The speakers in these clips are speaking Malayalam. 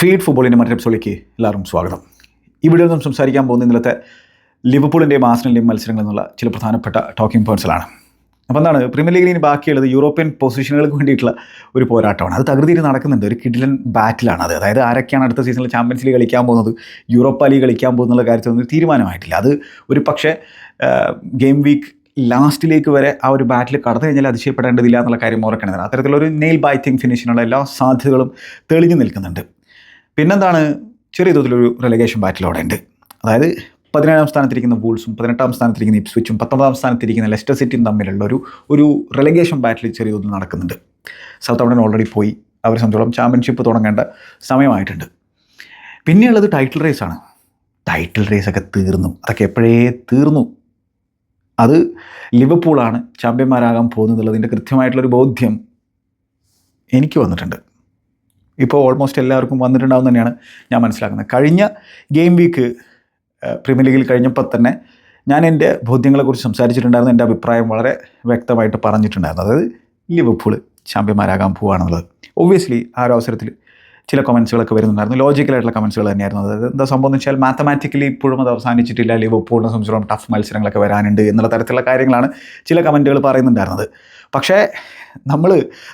ഫീഡ് ഫുട്ബോളിന്റെ മറ്റൊരു എപ്പിസോഡിലേക്ക് എല്ലാവർക്കും സ്വാഗതം. ഇവിടെ നിന്നും സംസാരിക്കാൻ പോകുന്ന ഇന്നലത്തെ ലിവർപൂളിന്റെയും ആസ്റ്റിന്റെയും മത്സരങ്ങളിൽ നിന്നുള്ള ചില പ്രധാനപ്പെട്ട ടോക്കിംഗ് പോയിൻസിലാണ് അപ്പോൾ എന്താണ് പ്രീമിയർ ലീഗിൽ ഇനി ബാക്കിയുള്ളത് യൂറോപ്യൻ പൊസിഷനുകൾക്ക് വേണ്ടിയിട്ടുള്ള ഒരു പോരാട്ടമാണ്. അത് തകൃതിയിൽ നടക്കുന്നുണ്ട്. ഒരു കിഡിലൻ ബാറ്റിലാണ് അത്. അതായത് ആരൊക്കെയാണ് അടുത്ത സീസണിൽ ചാമ്പ്യൻസ് ലീഗ് കളിക്കാൻ പോകുന്നത്? യൂറോപ്പ ലീഗ് കളിക്കാൻ പോകുന്നുള്ള കാര്യത്തിൽ തീരുമാനമായിട്ടില്ല. അത് ഒരു പക്ഷേ ഗെയിം വീക്ക് ലാസ്റ്റിലേക്ക് വരെ ആ ഒരു ബാറ്റിൽ കടന്നു കഴിഞ്ഞാൽ അതിശയപ്പെടേണ്ടതില്ല എന്നുള്ള കാര്യം ഓർക്കണതാണ് അത്തരത്തിലൊരു നെയിൽ ബൈറ്റിംഗ് ഫിനിഷിനുള്ള എല്ലാ സാധ്യതകളും തെളിഞ്ഞു നിൽക്കുന്നുണ്ട്. പിന്നെന്താണ്? ചെറിയ തോതിലൊരു റെലഗേഷൻ ബാറ്റിൽ അവിടെ ഉണ്ട്. അതായത് പതിനേഴാം സ്ഥാനത്തിരിക്കുന്ന ബൂൾസും പതിനെട്ടാം സ്ഥാനത്തിരിക്കുന്ന ഇപ്സ്വിച്ചും പത്തൊമ്പതാം സ്ഥാനത്തിരിക്കുന്ന ലെസ്റ്റർ സിറ്റിയും തമ്മിലുള്ള ഒരു ഒരു റെലഗേഷൻ ബാറ്റിൽ ചെറിയ തോതിൽ നടക്കുന്നുണ്ട്. സൗത്ത് അവിടെ ഓൾറെഡി പോയി. അവർ സംബന്ധിച്ചോളം ചാമ്പ്യൻഷിപ്പ് തുടങ്ങേണ്ട സമയമായിട്ടുണ്ട്. പിന്നെയുള്ളത് ടൈറ്റിൽ റേസാണ് ടൈറ്റിൽ റേസൊക്കെ തീർന്നു. അതൊക്കെ എപ്പോഴേ തീർന്നു? അത് ലിവർപൂളാണ് ചാമ്പ്യന്മാരാകാൻ പോകുന്നതെന്നുള്ളതിന്റെ കൃത്യമായിട്ടുള്ളൊരു ബോധ്യം എനിക്ക് വന്നിട്ടുണ്ട്. ഇപ്പോൾ ഓൾമോസ്റ്റ് എല്ലാവർക്കും വന്നിട്ടുണ്ടാവും തന്നെയാണ് ഞാൻ മനസ്സിലാക്കുന്നത്. കഴിഞ്ഞ ഗെയിം വീക്ക് പ്രീമിയർ ലീഗിൽ കഴിഞ്ഞപ്പോൾ തന്നെ ഞാൻ എന്റെ ബോധ്യങ്ങളെക്കുറിച്ച് സംസാരിച്ചിട്ടുണ്ടായിരുന്നു. എന്റെ അഭിപ്രായം വളരെ വ്യക്തമായിട്ട് പറഞ്ഞിട്ടുണ്ടായിരുന്നു. അതായത് ലിവർപൂൾ ചാമ്പ്യന്മാരാകാൻ പോവുകയാണെന്നുള്ളത് ഒബ്വിയസ്ലി ആ ഒരു അവസരത്തിൽ ചില കമൻസുകളൊക്കെ വരുന്നുണ്ടായിരുന്നു. ലോജിക്കലായിട്ടുള്ള കമൻസുകൾ തന്നെയായിരുന്നു. അതായത് എന്താ സംഭവം എന്ന് വെച്ചാൽ മാത്തമാറ്റിക്കലി ഇപ്പോഴും അത് അവസാനിച്ചിട്ടില്ല. ലിവർപൂളിനെ സംബന്ധിച്ചിടത്തോളം ടഫ് മത്സരങ്ങളൊക്കെ വരാനുണ്ട് എന്നുള്ള തരത്തിലുള്ള കാര്യങ്ങളാണ് ചില കമന്റുകൾ പറയുന്നുണ്ടായിരുന്നത്. പക്ഷേ നമ്മൾ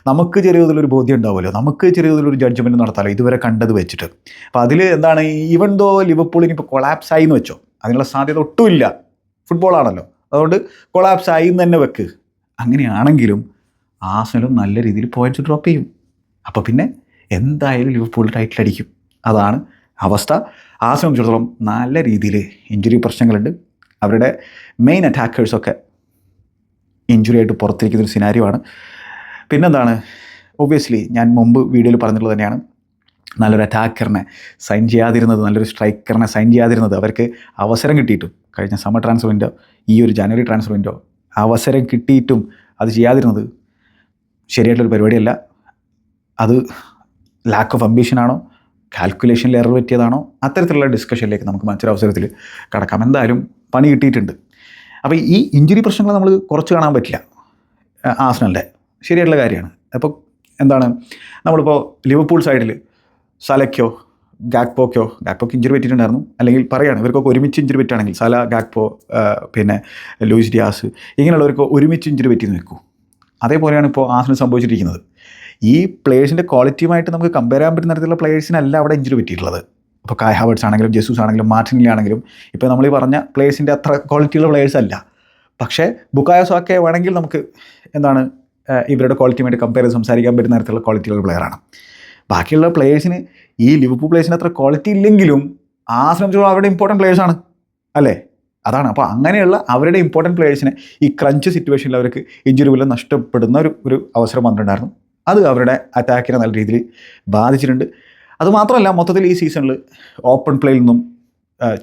നമുക്ക് ചെറിയ ഒരു ബോധ്യം ഉണ്ടാവുമല്ലോ. നമുക്ക് ചെറിയ തോതിലൊരു ജഡ്ജ്മെന്റ് നടത്താമല്ലോ ഇതുവരെ കണ്ടത് വെച്ചിട്ട്. അപ്പോൾ അതിൽ എന്താണ്? ഈവൻ ദോ ലിവർപൂളിന് ഇപ്പോൾ കൊളാപ്സ് ആയി എന്ന് വെച്ചോ അതിനുള്ള സാധ്യത ഒട്ടുമില്ല ഫുട്ബോളാണല്ലോ അതുകൊണ്ട് കൊളാപ്സ് ആയി എന്ന് തന്നെ വെക്ക്. അങ്ങനെയാണെങ്കിലും ആസനലും നല്ല രീതിയിൽ പോയിന്റ്സ് ഡ്രോപ്പ് ചെയ്യും. അപ്പോൾ പിന്നെ എന്തായാലും ലിവർപൂൾ ടൈറ്റിൽ അടിക്കും. അതാണ് അവസ്ഥ. ആ സംബന്ധിച്ചിടത്തോളം നല്ല രീതിയിൽ ഇഞ്ചുറി പ്രശ്നങ്ങളുണ്ട്. അവരുടെ മെയിൻ അറ്റാക്കേഴ്സൊക്കെ ഇഞ്ചുറി ആയിട്ട് പുറത്തിരിക്കുന്ന ഒരു സിനാരിയുമാണ് പിന്നെന്താണ്? ഒബ്വിയസ്ലി ഞാൻ മുമ്പ് വീഡിയോയിൽ പറഞ്ഞിട്ടുള്ളത് തന്നെയാണ്. നല്ലൊരു അറ്റാക്കറിനെ സൈൻ ചെയ്യാതിരുന്നത് നല്ലൊരു സ്ട്രൈക്കറിനെ സൈൻ ചെയ്യാതിരുന്നത് അവർക്ക് അവസരം കിട്ടിയിട്ടും കഴിഞ്ഞ സമ്മർ ട്രാൻസ്ഫർ വിൻഡോ ഈ ഒരു ജനുവരി ട്രാൻസ്ഫർ വിൻഡോ അവസരം കിട്ടിയിട്ടും അത് ചെയ്യാതിരുന്നത് ശരിയായിട്ടുള്ളൊരു പരിപാടിയല്ല. അത് ലാക്ക് ഓഫ് അംബീഷനാണോ കാൽക്കുലേഷനിൽ എറർ പറ്റിയതാണോ? അത്തരത്തിലുള്ള ഡിസ്കഷനിലേക്ക് നമുക്ക് മറ്റൊരു അവസരത്തിൽ കടക്കാം. എന്തായാലും പണി കിട്ടിയിട്ടുണ്ട്. അപ്പോൾ ഈ ഇഞ്ചുറി പ്രശ്നങ്ങൾ നമ്മൾ കുറച്ച് കാണാൻ പറ്റില്ല. ആസ്നലിന്റെ ശരിയായിട്ടുള്ള കാര്യമാണ്. അപ്പോൾ എന്താണ്? നമ്മളിപ്പോൾ ലിവർപൂൾ സൈഡിൽ സലയ്ക്കോ ഗാക്പോക്കോ ഗാക്പോക്ക് ഇഞ്ചുറി പറ്റിയിട്ടുണ്ടായിരുന്നു. അല്ലെങ്കിൽ പറയുകയാണ് ഇവർക്കൊക്കെ ഒരുമിച്ച് ഇഞ്ചുറി പറ്റുകയാണെങ്കിൽ സല ഗാക്പോ പിന്നെ ലൂയിസ് ഡിയാസ് ഇങ്ങനെയുള്ളവർക്ക് ഒരുമിച്ച് ഇഞ്ചുറി പറ്റി നിൽക്കൂ അതേപോലെയാണ് ഇപ്പോൾ ആസിന് സംഭവിച്ചിരിക്കുന്നത്. ഈ പ്ലേയേഴ്സിന്റെ ക്വാളിറ്റിയുമായിട്ട് നമുക്ക് കമ്പയർ ചെയ്യാൻ പറ്റുന്ന തരത്തിലുള്ള പ്ലേയേഴ്സിനല്ല അവിടെ ഇഞ്ചുറി പറ്റിയിട്ടുള്ളത്. ഇപ്പോൾ കായ് ഹാവേർട്സ് ആണെങ്കിലും ജെസൂസ് ആണെങ്കിലും മാർട്ടിനിലെ ആണെങ്കിലും ഇപ്പോൾ നമ്മൾ ഈ പറഞ്ഞ പ്ലേയേഴ്സിന്റെ അത്ര ക്വാളിറ്റിയുള്ള പ്ലേയേഴ്സ് അല്ല. പക്ഷേ ബുക്കായ സോക്കെ വേണമെങ്കിൽ നമുക്ക് എന്താണ് ഇവരുടെ ക്വാളിറ്റിയുമായിട്ട് കമ്പയർ ചെയ്ത് സംസാരിക്കാൻ പറ്റുന്ന തരത്തിലുള്ള ക്വാളിറ്റിയുള്ള പ്ലെയറാണ് ബാക്കിയുള്ള പ്ലേയേഴ്സിന് ഈ ലിവർപൂൾ പ്ലേയേഴ്സിന് അത്ര ക്വാളിറ്റി ഇല്ലെങ്കിലും ആ ശ്രമിച്ചോളം അവരുടെ ഇമ്പോർട്ടന്റ് പ്ലേയേഴ്സാണ് അല്ലേ? അതാണ്. അപ്പോൾ അങ്ങനെയുള്ള അവരുടെ ഇമ്പോർട്ടന്റ് പ്ലേയേഴ്സിനെ ഈ ക്രഞ്ച് സിറ്റുവേഷനിൽ അവർക്ക് ഇഞ്ചുറി വില നഷ്ടപ്പെടുന്ന ഒരു ഒരു അവസരം വന്നിട്ടുണ്ടായിരുന്നു. അത് അവരുടെ അറ്റാക്കിനെ നല്ല രീതിയിൽ ബാധിച്ചിട്ടുണ്ട്. അതുമാത്രമല്ല മൊത്തത്തിൽ ഈ സീസണിൽ ഓപ്പൺ പ്ലേയിൽ നിന്നും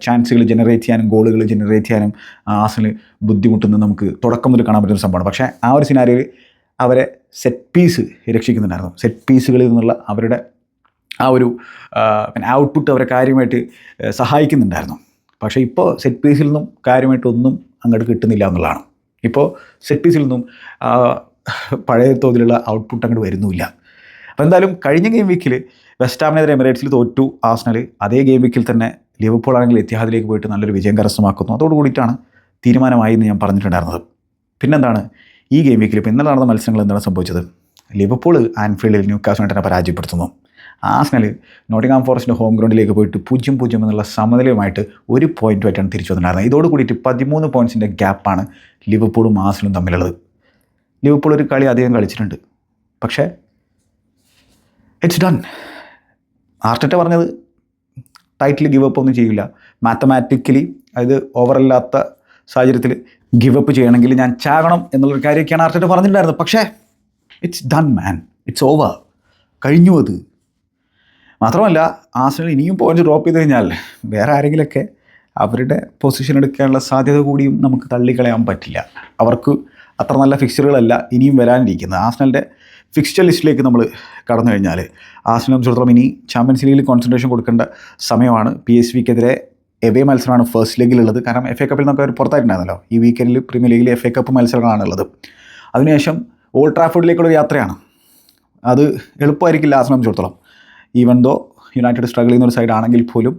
ചാൻസുകൾ ജനറേറ്റ് ചെയ്യാനും ഗോളുകൾ ജനറേറ്റ് ചെയ്യാനും ആസിന് ബുദ്ധിമുട്ടുന്ന നമുക്ക് തുടക്കം മുതൽ കാണാൻ പറ്റുന്ന സംഭവമാണ്. പക്ഷേ ആ ഒരു സിനാരിയോയിൽ അവരെ സെറ്റ് പീസ് രക്ഷിക്കുന്നുണ്ടായിരുന്നു. സെറ്റ് പീസുകളിൽ നിന്നുള്ള അവരുടെ ആ ഒരു ഔട്ട്പുട്ട് അവരെ കാര്യമായിട്ട് സഹായിക്കുന്നുണ്ടായിരുന്നു. പക്ഷേ ഇപ്പോൾ സെറ്റ് പീസിൽ നിന്നും കാര്യമായിട്ടൊന്നും അങ്ങോട്ട് കിട്ടുന്നില്ല എന്നുള്ളതാണ്. ഇപ്പോൾ സെറ്റ് പീസിൽ നിന്നും പഴയ തോതിലുള്ള ഔട്ട്പുട്ട് അങ്ങോട്ട് വരുന്നുമില്ല. അപ്പോൾ എന്തായാലും കഴിഞ്ഞ ഗെയിം വീക്കിൽ വെസ്റ്റാമിനെതിരെ എമിറേറ്റ്സിൽ തോറ്റു ആസ്നൽ അതേ ഗെയിം വീക്കിൽ തന്നെ ലിവർപൂൾ ആണെങ്കിൽ എത്തിഹാദിലേക്ക് പോയിട്ട് നല്ലൊരു വിജയം കരസ്ഥമാക്കുന്നു. അതോടുകൂടിയിട്ടാണ് തീരുമാനമായി എന്ന് ഞാൻ പറഞ്ഞിട്ടുണ്ടായിരുന്നത്. പിന്നെന്താണ്? ഈ ഗെയിം വീക്കിൽ ഇപ്പോൾ ഇന്നലെ നടന്ന മത്സരങ്ങൾ എന്താണ് സംഭവിച്ചത്? ലിവർപൂൾ ആൻഫീൽഡിൽ ന്യൂ കാസ്റ്റിനെ പരാജയപ്പെടുത്തുന്നു. ആസ്നൽ നോട്ടിംഗാം ഫോറസ്റ്റിന്റെ ഹോം ഗ്രൗണ്ടിലേക്ക് പോയിട്ട് പൂജ്യം പൂജ്യം എന്നുള്ള സമനിലയുമായിട്ട് ഒരു പോയിന്റുമായിട്ടാണ് തിരിച്ചു വന്നിട്ടുണ്ടായിരുന്നത്. ഇതോട് കൂടിയിട്ട് പതിമൂന്ന് പോയിന്റ്സിന്റെ ഗ്യാപ്പാണ് ലിവർപൂളും ആസ്നലും തമ്മിലുള്ളത്. ലിവർപൂൾ ഒരു കളി അധികം കളിച്ചിട്ടുണ്ട്. പക്ഷേ ഇറ്റ്സ് ഡൺ ആർട്ടറ്റ പറഞ്ഞത് ടൈറ്റിൽ ഗിവ് അപ്പ് ഒന്നും ചെയ്യില്ല. മാത്തമാറ്റിക്കലി അതായത് ഓവറല്ലാത്ത സാഹചര്യത്തിൽ ഗിവ് അപ്പ് ചെയ്യണമെങ്കിൽ ഞാൻ ചാകണം എന്നുള്ളൊരു കാര്യമൊക്കെയാണ് ആർട്ടിട്ട് പറഞ്ഞിട്ടുണ്ടായിരുന്നത്. പക്ഷേ it's done man it's over കഴിഞ്ഞു അത്. മാത്രമല്ല ആസനൽ ഇനിയും പോയിന്റ് ഡ്രോപ്പ് ചെയ്ത് കഴിഞ്ഞാൽ വേറെ ആരെങ്കിലുമൊക്കെ അവരുടെ പൊസിഷൻ എടുക്കാനുള്ള സാധ്യത കൂടിയും നമുക്ക് തള്ളിക്കളയാൻ പറ്റില്ല. അവർക്ക് അത്ര നല്ല ഫിക്സ്ചറുകളല്ല ഇനിയും വരാനിരിക്കുന്നത്. ആസ്നലിന്റെ ഫിക്സ്ചർ ലിസ്റ്റിലേക്ക് നമ്മൾ കടന്നു കഴിഞ്ഞാൽ ആസ്നലെ സംബന്ധിച്ചിടത്തോളം ഇനി ചാമ്പ്യൻസ് ലീഗിൽ കോൺസെൻട്രേഷൻ കൊടുക്കേണ്ട സമയമാണ്. പി എസ് വിക്കെതിരെ എവേ മത്സരമാണ് ഫസ്റ്റ് ലീഗിലുള്ളത് കാരണം എഫ് എ കപ്പിൽ നമുക്ക് അവർ പുറത്തായിട്ടുണ്ടായിരുന്നല്ലോ. ഈ വീക്കെൻഡിൽ പ്രീമിയർ ലീഗിൽ എഫ് എ കപ്പ് മത്സരങ്ങളാണുള്ളത്. അതിനുശേഷം ഓൾഡ് ട്രാഫോർഡിലേക്കുള്ള യാത്രയാണ്. അത് എളുപ്പമായിരിക്കില്ല ആസനം സംബന്ധിച്ചിടത്തോളം. ഈവൻ ദോ യുണൈറ്റഡ് സ്ട്രഗിൾ ചെയ്യുന്ന ഒരു സൈഡാണെങ്കിൽ പോലും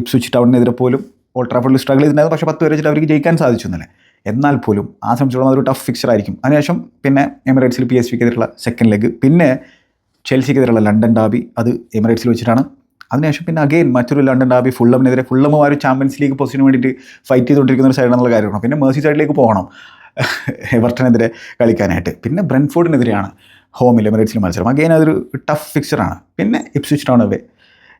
ഇപ്സ്വിച്ച് ടൗണിനെതിരെ പോലും ഓൾട്രാഫോർഡിൽ സ്ട്രഗിൾ ചെയ്തിട്ടുണ്ടായിരുന്നു. പക്ഷേ പത്ത് പേരെ വെച്ചിട്ട് അവർക്ക് ജയിക്കാൻ സാധിച്ചു എന്നല്ലേ എന്നാൽ പോലും ആ സംബന്ധിച്ചോളം അതൊരു ടഫ് ഫിക്സർ ആയിരിക്കും. അതിനുശേഷം പിന്നെ എമിറേറ്റ്സിൽ പി എസ് വിക്കെതിരെയുള്ള സെക്കൻഡ് ലെഗ് പിന്നെ ചെൽസിക്കെതിരെയുള്ള ലണ്ടൻ ഡാബി അത് എമിറേറ്റ്സിൽ വെച്ചിട്ടാണ് അതിനുശേഷം പിന്നെ അഗെയിൻ മറ്റൊരു ലണ്ടൻ ഡാബി ഫുള്ളമിനെതിരെ ഫുള്ളം ആ ഒരു ചാമ്പ്യൻസ് ലീഗ് പൊസിഷന് വേണ്ടിയിട്ട് ഫൈറ്റ് ചെയ്തുകൊണ്ടിരിക്കുന്ന ഒരു സൈഡാണെന്നുള്ള കാര്യമാണ് പിന്നെ മേഴ്സി സൈഡിലേക്ക് പോകണം. എവർട്ടനെതിരെ കളിക്കാനായിട്ട്. പിന്നെ ബ്രെൻഫോർഡിനെതിരെയാണ് ഹോമിൽ എമിറേറ്റ്സിൽ മത്സരം. അഗെയിൻ അതൊരു ടഫ് ഫിക്സറാണ് പിന്നെ Ipswich Town away